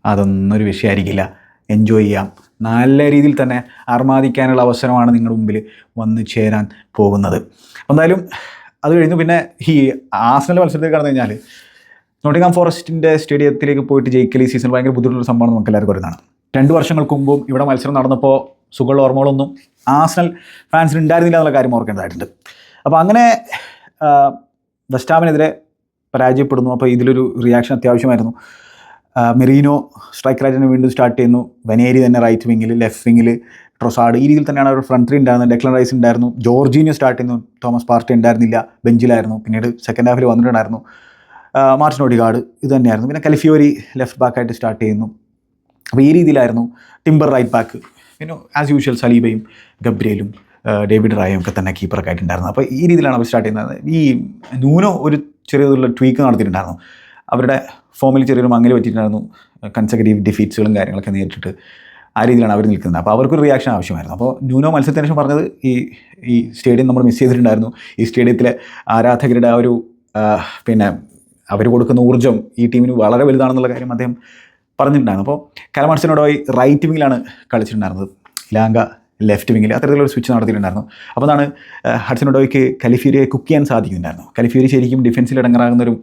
അതൊന്നൊരു വിഷയമായിരിക്കില്ല. എൻജോയ് ചെയ്യാം. നല്ല രീതിയിൽ തന്നെ അർമാദിക്കാനുള്ള അവസരമാണ് നിങ്ങളുടെ മുമ്പിൽ വന്നു ചേരാൻ പോകുന്നത്. എന്തായാലും അത് കഴിഞ്ഞു. പിന്നെ ഈ ആസനൽ മത്സരത്തിൽ കടന്നു കഴിഞ്ഞാൽ നോട്ടിങ്ങാം ഫോറസ്റ്റിന്റെ സ്റ്റേഡിയത്തിലേക്ക് പോയിട്ട് ജയിക്കൽ ഈ സീസൺ ഭയങ്കര ബുദ്ധിമുട്ടുള്ള സംഭവമാണ് നമുക്ക് എല്ലാവർക്കും അറിയുന്നതാണ്. രണ്ട് വർഷങ്ങൾക്ക് മുമ്പും ഇവിടെ മത്സരം നടന്നപ്പോൾ സുഖമുള്ള ഓർമ്മകളൊന്നും ആസനൽ ഫാൻസിന് ഉണ്ടായിരുന്നില്ല എന്നുള്ള കാര്യം ഓർക്കേണ്ടതായിട്ടുണ്ട്. അപ്പോൾ അങ്ങനെ വെസ്റ്റാമിനെതിരെ പരാജയപ്പെടുന്നു. അപ്പോൾ ഇതിലൊരു റിയാക്ഷൻ അത്യാവശ്യമായിരുന്നു. മെറീനോ സ്ട്രൈക്കറായിട്ട് വീണ്ടും സ്റ്റാർട്ട് ചെയ്യുന്നു. വനേരി തന്നെ റൈറ്റ് വിങ്ങിൽ ലെഫ്റ്റ് വിങ്ങിൽ ട്രൊസാഡ് ഈ രീതിയിൽ തന്നെയാണ് അവർ ഫ്രണ്ട് ത്രീ ഉണ്ടായിരുന്നത്. ഡെക്ലൻ റൈസ് ഉണ്ടായിരുന്നു. ജോർജീനിയോ സ്റ്റാർട്ട് ചെയ്യുന്നു. തോമസ് പാർട്ടി ഉണ്ടായിരുന്നില്ല. ബെഞ്ചിലായിരുന്നു. പിന്നീട് സെക്കൻഡ് ഹാഫിൽ വന്നിട്ടുണ്ടായിരുന്നു. മാർച്ച് ഒഡിഗാർഡ് ഇത് തന്നെയായിരുന്നു. പിന്നെ കലിഫിയോരി ലെഫ്റ്റ് ബാക്കായിട്ട് സ്റ്റാർട്ട് ചെയ്യുന്നു. അപ്പോൾ ഈ രീതിയിലായിരുന്നു ടിംബർ റൈറ്റ് ബാക്ക് പിന്നെ ആസ് യൂഷ്വൽ സലീബയും ഗബ്രിയലും ഡേവിഡ് റായും ഒക്കെ തന്നെ കീപ്പറൊക്കെ ആയിട്ടുണ്ടായിരുന്നു. അപ്പോൾ ഈ രീതിയിലാണ് അവർ സ്റ്റാർട്ട് ചെയ്യുന്നത്. ഈ നൂനോ ഒരു ചെറിയ ട്വീക്ക് നടത്തിയിട്ടുണ്ടായിരുന്നു. അവരുടെ ഫോമിൽ ചെറിയൊരു മങ്ങൽ പറ്റിയിട്ടുണ്ടായിരുന്നു. കൺസെക്യൂട്ടീവ് ഡിഫീറ്റ്സുകളും കാര്യങ്ങളൊക്കെ നേരിട്ടിട്ട് ആ രീതിയിലാണ് അവർ നിൽക്കുന്നത്. അപ്പോൾ അവർക്കൊരു റിയാക്ഷൻ ആവശ്യമായിരുന്നു. അപ്പോൾ ന്യൂനോ മത്സരത്തിന് ശേഷം പറഞ്ഞത് ഈ ഈ സ്റ്റേഡിയം നമ്മൾ മിസ് ചെയ്തിട്ടുണ്ടായിരുന്നു. ഈ സ്റ്റേഡിയത്തിലെ ആരാധകരുടെ ആ ഒരു പിന്നെ അവർ കൊടുക്കുന്ന ഊർജം ഈ ടീമിന് വളരെ വലുതാണെന്നുള്ള കാര്യം അദ്ദേഹം പറഞ്ഞിട്ടുണ്ടായിരുന്നു. അപ്പോൾ കലമൺസിനോടോയി റൈറ്റ് വിങ്ങിലാണ് കളിച്ചിട്ടുണ്ടായിരുന്നത്. ഇലാങ്ക ലെഫ്റ്റ് വിങ്ങിൽ ഒരു സ്വിച്ച് നടത്തിയിട്ടുണ്ടായിരുന്നു. അപ്പോൾ അതാണ് ഹഡ്സനോഡോയ്ക്ക് കലിഫ്യൂരിയെ കുക്ക് ചെയ്യാൻ സാധിക്കുന്നുണ്ടായിരുന്നു. കലിഫ്യൂരി ശരിക്കും ഡിഫൻസിൽ ഇടങ്ങറാകുന്ന ഒരു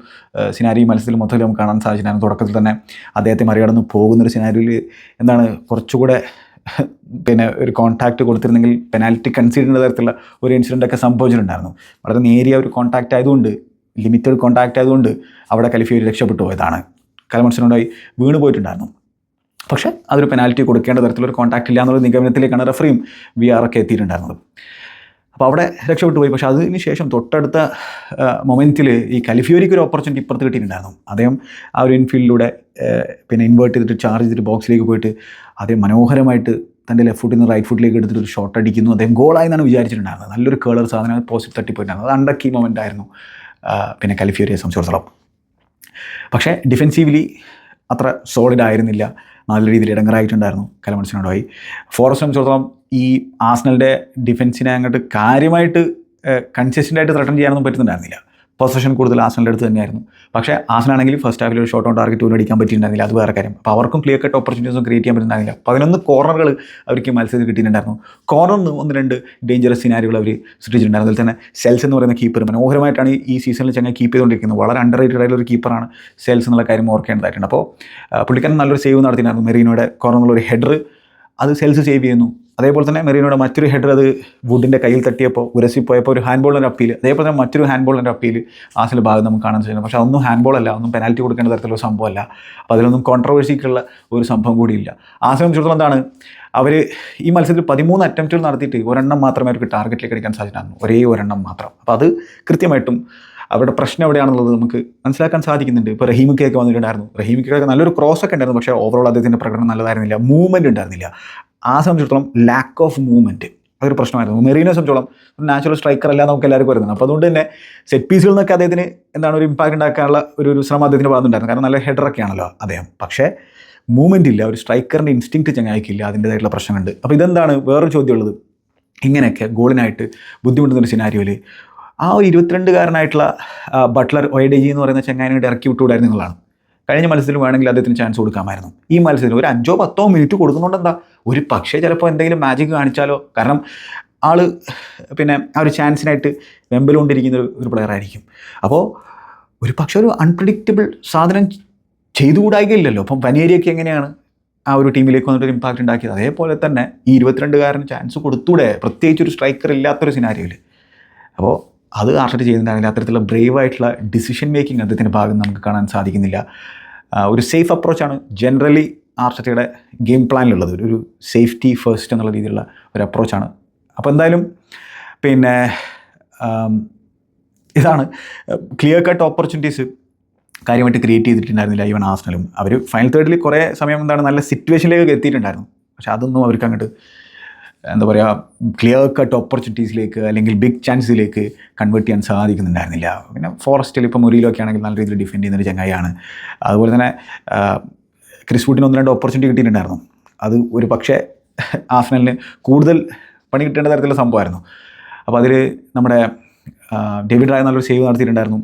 സിനാരി മത്സരത്തിൽ മൊത്തത്തിൽ നമുക്ക് കാണാൻ സാധിച്ചിട്ടുണ്ടായിരുന്നു. തുടക്കത്തിൽ തന്നെ അദ്ദേഹത്തെ മറികടന്ന് പോകുന്നൊരു സിനാരിയിൽ എന്താണ് കുറച്ചുകൂടെ പിന്നെ ഒരു കോൺടാക്റ്റ് കൊടുത്തിരുന്നെങ്കിൽ പെനാൽറ്റി കൺസീഡ് ചെയ്യുന്ന തരത്തിലുള്ള ഒരു ഇൻസിഡന്റ് ഒക്കെ സംഭവിച്ചിട്ടുണ്ടായിരുന്നു. വളരെ നേരിയ ഒരു കോൺടാക്റ്റ് ആയതുകൊണ്ട് ലിമിറ്റഡ് കോൺടാക്റ്റ് ആയതുകൊണ്ട് അവിടെ കലിഫ്യൂരി രക്ഷപ്പെട്ടു പോയതാണ്. കലമൺസിനോടായി വീണ് പോയിട്ടുണ്ടായിരുന്നു പക്ഷേ അതൊരു പെനാൽറ്റി കൊടുക്കേണ്ട തരത്തിലൊരു കോൺടാക്റ്റ് ഇല്ല എന്നുള്ള നിഗമനത്തിലേക്കാണ് റെഫറിയും വി ആർ ഒക്കെ എത്തിയിട്ടുണ്ടായിരുന്നത്. അപ്പോൾ അവിടെ രക്ഷപ്പെട്ടു പോയി. പക്ഷേ അതിന് ശേഷം തൊട്ടടുത്ത മൊമെന്റിൽ ഈ കലിഫ്യൂരിക്ക് ഒരു ഓപ്പർച്യൂണിറ്റി ഇപ്പുറത്ത് കിട്ടിയിട്ടുണ്ടായിരുന്നു. അദ്ദേഹം ആ ഒരു ഇൻഫീൽഡിലൂടെ പിന്നെ ഇൻവേർട്ട് ചെയ്തിട്ട് ചാർജ് ചെയ്തിട്ട് ബോക്സിലേക്ക് പോയിട്ട് അദ്ദേഹം മനോഹരമായിട്ട് തന്റെ ലെഫ്റ്റ് ഫുട്ടിൽ നിന്ന് റൈറ്റ് ഫുട്ടിലേക്ക് എടുത്തിട്ട് ഒരു ഷോട്ട് അടിക്കുന്നു. അദ്ദേഹം ഗോളായി എന്നാണ് വിചാരിച്ചിട്ടുണ്ടായിരുന്നത്. നല്ലൊരു കേളർ സാധനം പോസിറ്റീവ് തട്ടിപ്പോയിട്ടുണ്ടായിരുന്നു അത് അണ്ടക്കി മൊമെന്റ് ആയിരുന്നു. പിന്നെ കലിഫ്യൂരിയെ സംബന്ധിച്ചിടത്തോളം. പക്ഷേ ഡിഫെൻസീവ്ലി അത്ര സോളിഡ് ആയിരുന്നില്ല. നല്ല രീതിയിൽ ഇടങ്ങറായിട്ടുണ്ടായിരുന്നു കലമൺസിനോടായി ഫോറസ്റ്റ് സംബന്ധിച്ചിടത്തോളം ഈ ആസ്നലിന്റെ ഡിഫൻസിനെ അങ്ങോട്ട് കാര്യമായിട്ട് കൺസിസ്റ്റന്റ് ആയിട്ട് ചെയ്യാനൊന്നും പറ്റുന്നുണ്ടായിരുന്നില്ല. പൊസിഷൻ കൂടുതൽ ആസനിലെ അടുത്ത് തന്നെയായിരുന്നു. പക്ഷേ ആസനാണെങ്കിൽ ഫസ്റ്റ് ഹാഫിൽ ഒരു ഷോട്ട് ഓൺ ടാർഗറ്റ് പോലും അടിക്കാൻ പറ്റിയിട്ടുണ്ടായിരുന്നില്ല. അത് വേറെ കാര്യം. അപ്പോൾ അവർക്കും ക്ലിയർ കട്ട് ഓപ്പർച്യൂണിറ്റീസും ക്രിയേറ്റ് ചെയ്യാൻ പറ്റുന്നുണ്ടായിരുന്നില്ല. പതിനൊന്ന് കോർണറുകൾ അവർക്ക് മത്സരത്തിൽ കിട്ടിയിട്ടുണ്ടായിരുന്നു. കോർണർ നിന്ന് ഒന്ന് രണ്ട് ഡേഞ്ചറസ് സിനാരികൾ അവർ സൃഷ്ടിച്ചിട്ടുണ്ടായിരുന്നു. അതിൽ തന്നെ സെൽസ് എന്ന് പറയുന്ന കീപ്പർ മനോഹരമായിട്ടാണ് ഈ സീസണിൽ ചങ്ങനെ കീപ്പ് ചെയ്തുകൊണ്ടിരിക്കുന്നത്. വളരെ അണ്ടർ റേറ്റഡ് ആയിട്ടുള്ള ഒരു കീപ്പറാണ് സെൽസ് എന്നുള്ള കാര്യം ഓർക്കേണ്ടതായിട്ടുണ്ട്. അപ്പോൾ പുള്ളിക്കാരൻ നല്ലൊരു സേവ് നടത്തിയിട്ടുണ്ടായിരുന്നു. മെറീനോയുടെ കോർണറിലുള്ള ഒരു ഹെഡർ അത് സെൽസ് സേവ് ചെയ്യുന്നു. അതേപോലെ തന്നെ മെറീനോയുടെ മറ്റൊരു ഹെഡർ അത് വുഡിന്റെ കയ്യിൽ തട്ടിയപ്പോൾ ഉരസിപ്പോയപ്പോൾ ഒരു ഹാൻഡ് ബോളിന്റെ അപ്പീൽ അതേപോലെ തന്നെ മറ്റൊരു ഹാൻഡ് ബോളിന്റെ അപ്പീൽ ആസിൽ ഭാഗം നമുക്ക് കാണാൻ സാധിക്കും പക്ഷേ അതൊന്നും ഹാൻഡ് ബോൾ അല്ല. ഒന്നും പെനാൽറ്റി കൊടുക്കേണ്ട തരത്തിലുള്ള സംഭവമല്ല. അപ്പോൾ അതിലൊന്നും കോൺട്രവേഴ്സിക്കുള്ള ഒരു സംഭവം കൂടിയില്ല. ആ സംബന്ധിച്ചിടത്തോളം എന്താണ്? അവർ ഈ മത്സരത്തിൽ പതിമൂന്ന് അറ്റംപ്റ്റുകൾ നടത്തിയിട്ട് ഒരെണ്ണം മാത്രമേ അവർക്ക് ടാർഗറ്റിലേക്ക് അടിക്കാൻ സാധിച്ചിട്ടുണ്ടായിരുന്നു ഒരേ ഒരെണ്ണം മാത്രം. അപ്പോൾ അത് കൃത്യമായിട്ടും അവരുടെ പ്രശ്നം എവിടെയാണെന്നുള്ളത് നമുക്ക് മനസ്സിലാക്കാൻ സാധിക്കുന്നുണ്ട്. ഇപ്പോൾ റഹീമിക്കൊക്കെ വന്നിട്ടുണ്ടായിരുന്നു. റഹീമിക്കൊക്കെ നല്ലൊരു ക്രോസ് ഒക്കെ ഉണ്ടായിരുന്നു. പക്ഷേ ഓവറോൾ അദ്ദേഹത്തിന്റെ പ്രകടനം നല്ലതായിരുന്നില്ല. മൂവ്മെന്റ് ഉണ്ടായിരുന്നില്ല. ആ സംബന്ധിച്ചിടത്തോളം ലാക്ക് ഓഫ് മൂവ്മെന്റ് അതൊരു പ്രശ്നമായിരുന്നു. മെറീനെ സംബന്ധിച്ചോളം നാച്ചുറൽ സ്ട്രൈക്കർ അല്ല നമുക്ക് എല്ലാവർക്കും വരുന്നത് അപ്പോൾ അതുകൊണ്ട് തന്നെ സെറ്റ് പീസുകളിൽ നിന്നൊക്കെ അദ്ദേഹത്തിന് എന്താണ് ഒരു ഇമ്പാക്റ്റ് ഉണ്ടാക്കാനുള്ള ഒരു ഒരു ശ്രമം അദ്ദേഹത്തിന് ഭാഗത്തുണ്ടായിരുന്നു കാരണം നല്ല ഹെഡറൊക്കെ ആണല്ലോ അദ്ദേഹം. പക്ഷേ മൂവ്മെന്റ് ഇല്ല. ഒരു സ്ട്രൈക്കറിന്റെ ഇൻസ്റ്റിങ്ക്റ്റ് ചങ്ങായിക്കില്ല. അതിന്റേതായിട്ടുള്ള പ്രശ്നമുണ്ട് അപ്പോൾ ഇതെന്താണ് വേറൊരു ചോദ്യമുള്ളത്? ഇങ്ങനെയൊക്കെ ഗോളിനായിട്ട് ബുദ്ധിമുട്ടുന്ന ഒരു സിനാരിയോയിൽ ആ ഒരു ഇരുപത്തിരണ്ടുകാരനായിട്ടുള്ള ബട്ട്ലർ ഒയഡേജി എന്ന് പറയുന്ന ചെങ്ങായിനായിട്ട് ഇറക്കി വിട്ടുകൂടായിരുന്നു എന്നുള്ളതാണ് കഴിഞ്ഞ മത്സരത്തിൽ വേണമെങ്കിൽ അദ്ദേഹത്തിന് ചാൻസ് കൊടുക്കാമായിരുന്നു. ഈ മത്സരത്തിൽ ഒരു അഞ്ചോ പത്തോ മിനിറ്റ് കൊടുക്കുന്നുണ്ട് എന്താ ഒരു പക്ഷേ ചിലപ്പോൾ എന്തെങ്കിലും മാജിക് കാണിച്ചാലോ? കാരണം ആൾ പിന്നെ ആ ഒരു ചാൻസിനായിട്ട് വെമ്പലുകൊണ്ടിരിക്കുന്ന ഒരു ഒരു പ്ലെയർ ആയിരിക്കും. അപ്പോൾ ഒരു പക്ഷേ ഒരു അൺപ്രഡിക്റ്റബിൾ സാധനം ചെയ്തുകൂടായികയില്ലല്ലോ? അപ്പം വനേരിയൊക്കെ എങ്ങനെയാണ് ആ ഒരു ടീമിലേക്ക് വന്നിട്ട് ഒരു ഇമ്പാക്റ്റ് ഉണ്ടാക്കിയത്? അതേപോലെ തന്നെ ഈ ഇരുപത്തിരണ്ടുകാരന് ചാൻസ് കൊടുത്തൂടെ? പ്രത്യേകിച്ച് ഒരു സ്ട്രൈക്കർ ഇല്ലാത്തൊരു സിനാരിയോയിൽ അപ്പോൾ അത് ആർട്ടിട്ട് ചെയ്യുന്നുണ്ടായിരുന്നില്ല അത്തരത്തിലുള്ള ബ്രേവ് ആയിട്ടുള്ള ഡിസിഷൻ മേക്കിംഗ് അദ്ദേഹത്തിന്റെ ഭാഗം നമുക്ക് കാണാൻ സാധിക്കുന്നില്ല. ഒരു സേഫ് അപ്രോച്ചാണ് ജനറലി ആർട്ടറ്റയുടെ ഗെയിം പ്ലാനിലുള്ളത് ഒരു- സേഫ്റ്റി ഫസ്റ്റ് എന്നുള്ള രീതിയിലുള്ള ഒരു അപ്രോച്ചാണ് അപ്പോൾ എന്തായാലും പിന്നെ ഇതാണ് ക്ലിയർ കട്ട് ഓപ്പർച്യൂണിറ്റീസ് കാര്യമായിട്ട് ക്രിയേറ്റ് ചെയ്തിട്ടുണ്ടായിരുന്നില്ല ഈവൻ ആസ്നലും അവർ ഫൈനൽ തേർഡിൽ കുറേ സമയം എന്താണ് നല്ല സിറ്റുവേഷനിലേക്ക് എത്തിയിട്ടുണ്ടായിരുന്നു. പക്ഷേ അതൊന്നും അവർക്ക് അങ്ങോട്ട് എന്താ പറയുക ക്ലിയർ കട്ട് ഓപ്പർച്യൂണിറ്റീസിലേക്ക് അല്ലെങ്കിൽ ബിഗ് ചാൻസിലേക്ക് കൺവേർട്ട് ചെയ്യാൻ സാധിക്കുന്നുണ്ടായിരുന്നില്ല. പിന്നെ ഫോറസ്റ്റിൽ ഇപ്പോൾ മുറിയിലൊക്കെ ആണെങ്കിൽ നല്ല രീതിയിൽ ഡിഫെൻഡ് ചെയ്യുന്നൊരു ചങ്ങായിയാണ്. അതുപോലെ തന്നെ ക്രിസ് ഒന്ന് രണ്ട് ഓപ്പർച്യൂണിറ്റി കിട്ടിയിട്ടുണ്ടായിരുന്നു. അത് ഒരു പക്ഷേ ആഫ്നലിന് കൂടുതൽ പണി കിട്ടേണ്ട തരത്തിലുള്ള സംഭവമായിരുന്നു. അപ്പോൾ അതിൽ നമ്മുടെ ഡേവിഡ് റായ നല്ലൊരു സേവ് നടത്തിയിട്ടുണ്ടായിരുന്നു.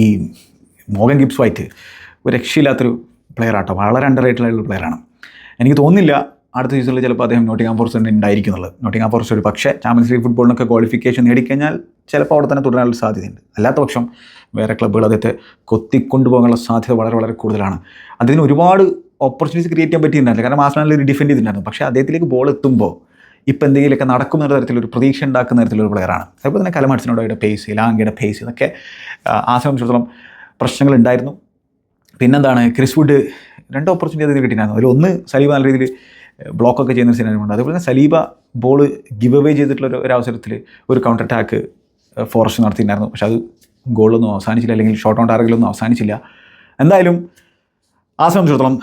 ഈ മോഗൻ ഗിബ്സ് വൈറ്റ് ഒരു രക്ഷയില്ലാത്തൊരു പ്ലെയർ ആട്ടോ. വളരെ അണ്ടർ റേറ്റഡായിട്ടുള്ള പ്ലെയറാണ് എനിക്ക് തോന്നുന്നില്ല അടുത്ത സീസണിൽ ചിലപ്പോൾ അദ്ദേഹം നോട്ടിംഗ് ഫോറസ്റ്റ് ഉണ്ടായിരിക്കും എന്നുള്ളത് നോട്ടിംഗ് ഫോറസ്റ്റ് ഒരു പക്ഷേ ചാമ്പ്യൻസ് ലീഗ് ഫുട്ബോളിനൊക്കെ ക്വാളിഫിക്കേഷൻ നേടിക്കഴിഞ്ഞാൽ ചിലപ്പോൾ അവിടെ തന്നെ തുടരാനുള്ള സാധ്യതയുണ്ട്. അല്ലാത്തപക്ഷം വേറെ ക്ലബ്ബുകൾ അദ്ദേഹത്തെ കൊത്തിക്കൊണ്ടുപോകാനുള്ള സാധ്യത വളരെ വളരെ കൂടുതലാണ്. അതിന് ഒരുപാട് ഓപ്പർച്യൂണിറ്റീസ് ക്രിയേറ്റ് ചെയ്യാൻ പറ്റിയിട്ടുണ്ടായിരുന്നു. കാരണം ആസ്നാലിൽ ഡിഫെൻഡ് ചെയ്തിട്ടുണ്ടായിരുന്നു. പക്ഷേ അദ്ദേഹത്തിലേക്ക് ബോൾ എത്തുമ്പോൾ ഇപ്പോൾ എന്തെങ്കിലുമൊക്കെ നടക്കുന്ന ഒരു തരത്തിലൊരു പ്രതീക്ഷ ഉണ്ടാക്കുന്ന തരത്തിലൊരു പ്ലെയറാണ് അതുപോലെ തന്നെ കലമട്സിനോടയുടെ പേസ് ലാങ്കയുടെ പേസ് ഇതൊക്കെ ആ, സംബന്ധിച്ചിടത്തോളം പ്രശ്നങ്ങളുണ്ടായിരുന്നു പിന്നെന്താണ്? ക്രിസ് വുഡ് രണ്ട് ഓപ്പർച്യൂണിറ്റി അതിന് കിട്ടിയിട്ടുണ്ടായിരുന്നു. അതിൽ ഒന്ന് സലീബ നല്ല രീതിയിൽ ബ്ലോക്കൊക്കെ ചെയ്യുന്ന സിനിമയുണ്ട് അതുപോലെ തന്നെ സലീബ ബോൾ ഗിവ് അവേ ചെയ്തിട്ടുള്ള ഒരു- ഒരു അവസരത്തിൽ ഒരു കൗണ്ടർ അറ്റാക്ക് ഫോറസ്റ്റ് നടത്തിയിട്ടുണ്ടായിരുന്നു. പക്ഷെ അത് ഗോളൊന്നും അവസാനിച്ചില്ല. അല്ലെങ്കിൽ ഷോട്ട് ഓൺ ടാർഗറ്റിലൊന്നും അവസാനിച്ചില്ല. എന്തായാലും ആ സംബന്ധിച്ചിടത്തോളം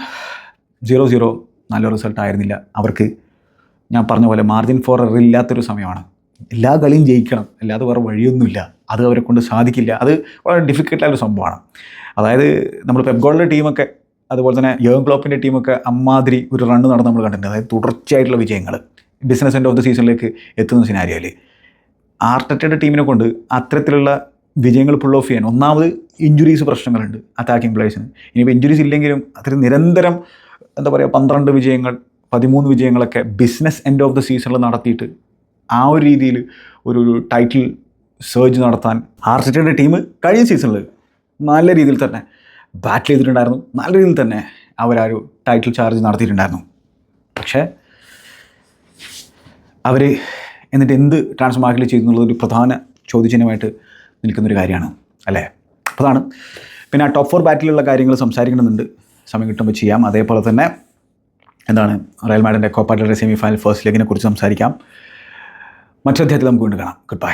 സീറോ സീറോ നല്ല റിസൾട്ട് ആയിരുന്നില്ല. അവർക്ക് ഞാൻ പറഞ്ഞ പോലെ മാർജിൻ ഫോർ ഇല്ലാത്തൊരു സമയമാണ്. എല്ലാ കളിയും ജയിക്കണം. അല്ലാതെ വേറെ വഴിയൊന്നുമില്ല. അത് അവരെ കൊണ്ട് സാധിക്കില്ല. അത് വളരെ ഡിഫിക്കൽട്ടായൊരു സംഭവമാണ്. അതായത് നമ്മൾ പെപ്ഗോളിന്റെ ടീമൊക്കെ അതുപോലെ തന്നെ യോഗം ക്ലോപ്പിന്റെ ടീമൊക്കെ അമ്മാതിരി ഒരു റണ്ണ് നടന്ന് നമ്മൾ കണ്ടിട്ടുണ്ട്. അതായത് തുടർച്ചയായിട്ടുള്ള വിജയങ്ങൾ ബിസിനസ് എൻഡ് ഓഫ് ദി സീസണിലേക്ക് എത്തുന്ന സിനാരിയോയിൽ ആർട്ടറ്റയുടെ ടീമിനെ കൊണ്ട് അത്തരത്തിലുള്ള വിജയങ്ങൾ പുൾ ഓഫ് ചെയ്യാൻ ഒന്നാമത് ഇഞ്ചുറീസ് പ്രശ്നങ്ങളുണ്ട് അറ്റാക്കിംഗ് പ്ലേയേഴ്സിന് ഇനിയിപ്പോൾ ഇഞ്ചുറീസ് ഇല്ലെങ്കിലും അത്ര നിരന്തരം എന്താ പറയുക പന്ത്രണ്ട് വിജയങ്ങൾ പതിമൂന്ന് വിജയങ്ങളൊക്കെ ബിസിനസ് എൻഡ് ഓഫ് ദ സീസണിൽ നടത്തിയിട്ട് ആ ഒരു രീതിയിൽ ഒരു ടൈറ്റിൽ സർജ് നടത്താൻ ആർസിറ്റിയുടെ ടീം കഴിഞ്ഞ സീസണിൽ നല്ല രീതിയിൽ തന്നെ ബാറ്റ് ചെയ്തിട്ടുണ്ടായിരുന്നു. നല്ല രീതിയിൽ തന്നെ അവർ ആ ഒരു ടൈറ്റിൽ ചാർജ് നടത്തിയിട്ടുണ്ടായിരുന്നു. പക്ഷേ അവർ എന്നിട്ട് എന്ത് ട്രാൻസ്ഫർ മാർക്കറ്റിൽ ചെയ്തു എന്നുള്ളത് ഒരു പ്രധാന ചോദ്യചിഹ്നമായിട്ട് നിൽക്കുന്നൊരു കാര്യമാണ്. അല്ലേ? അതാണ്. പിന്നെ ആ ടോപ്പ് ഫോർ ബാറ്റിലുള്ള കാര്യങ്ങൾ സംസാരിക്കണമെന്നുണ്ട്. സമയം കിട്ടുമ്പോൾ ചെയ്യാം. അതേപോലെ തന്നെ എന്താണ്? റയൽ മാഡിന്റെ കോപ്പാട്ടിലെ സെമി ഫൈനൽ ഫസ്റ്റ് ലെഗിനെ കുറിച്ച് സംസാരിക്കാം. മറ്റൊരു അധ്യായത്തിൽ നമുക്ക് വീണ്ടും കാണാം. Good bye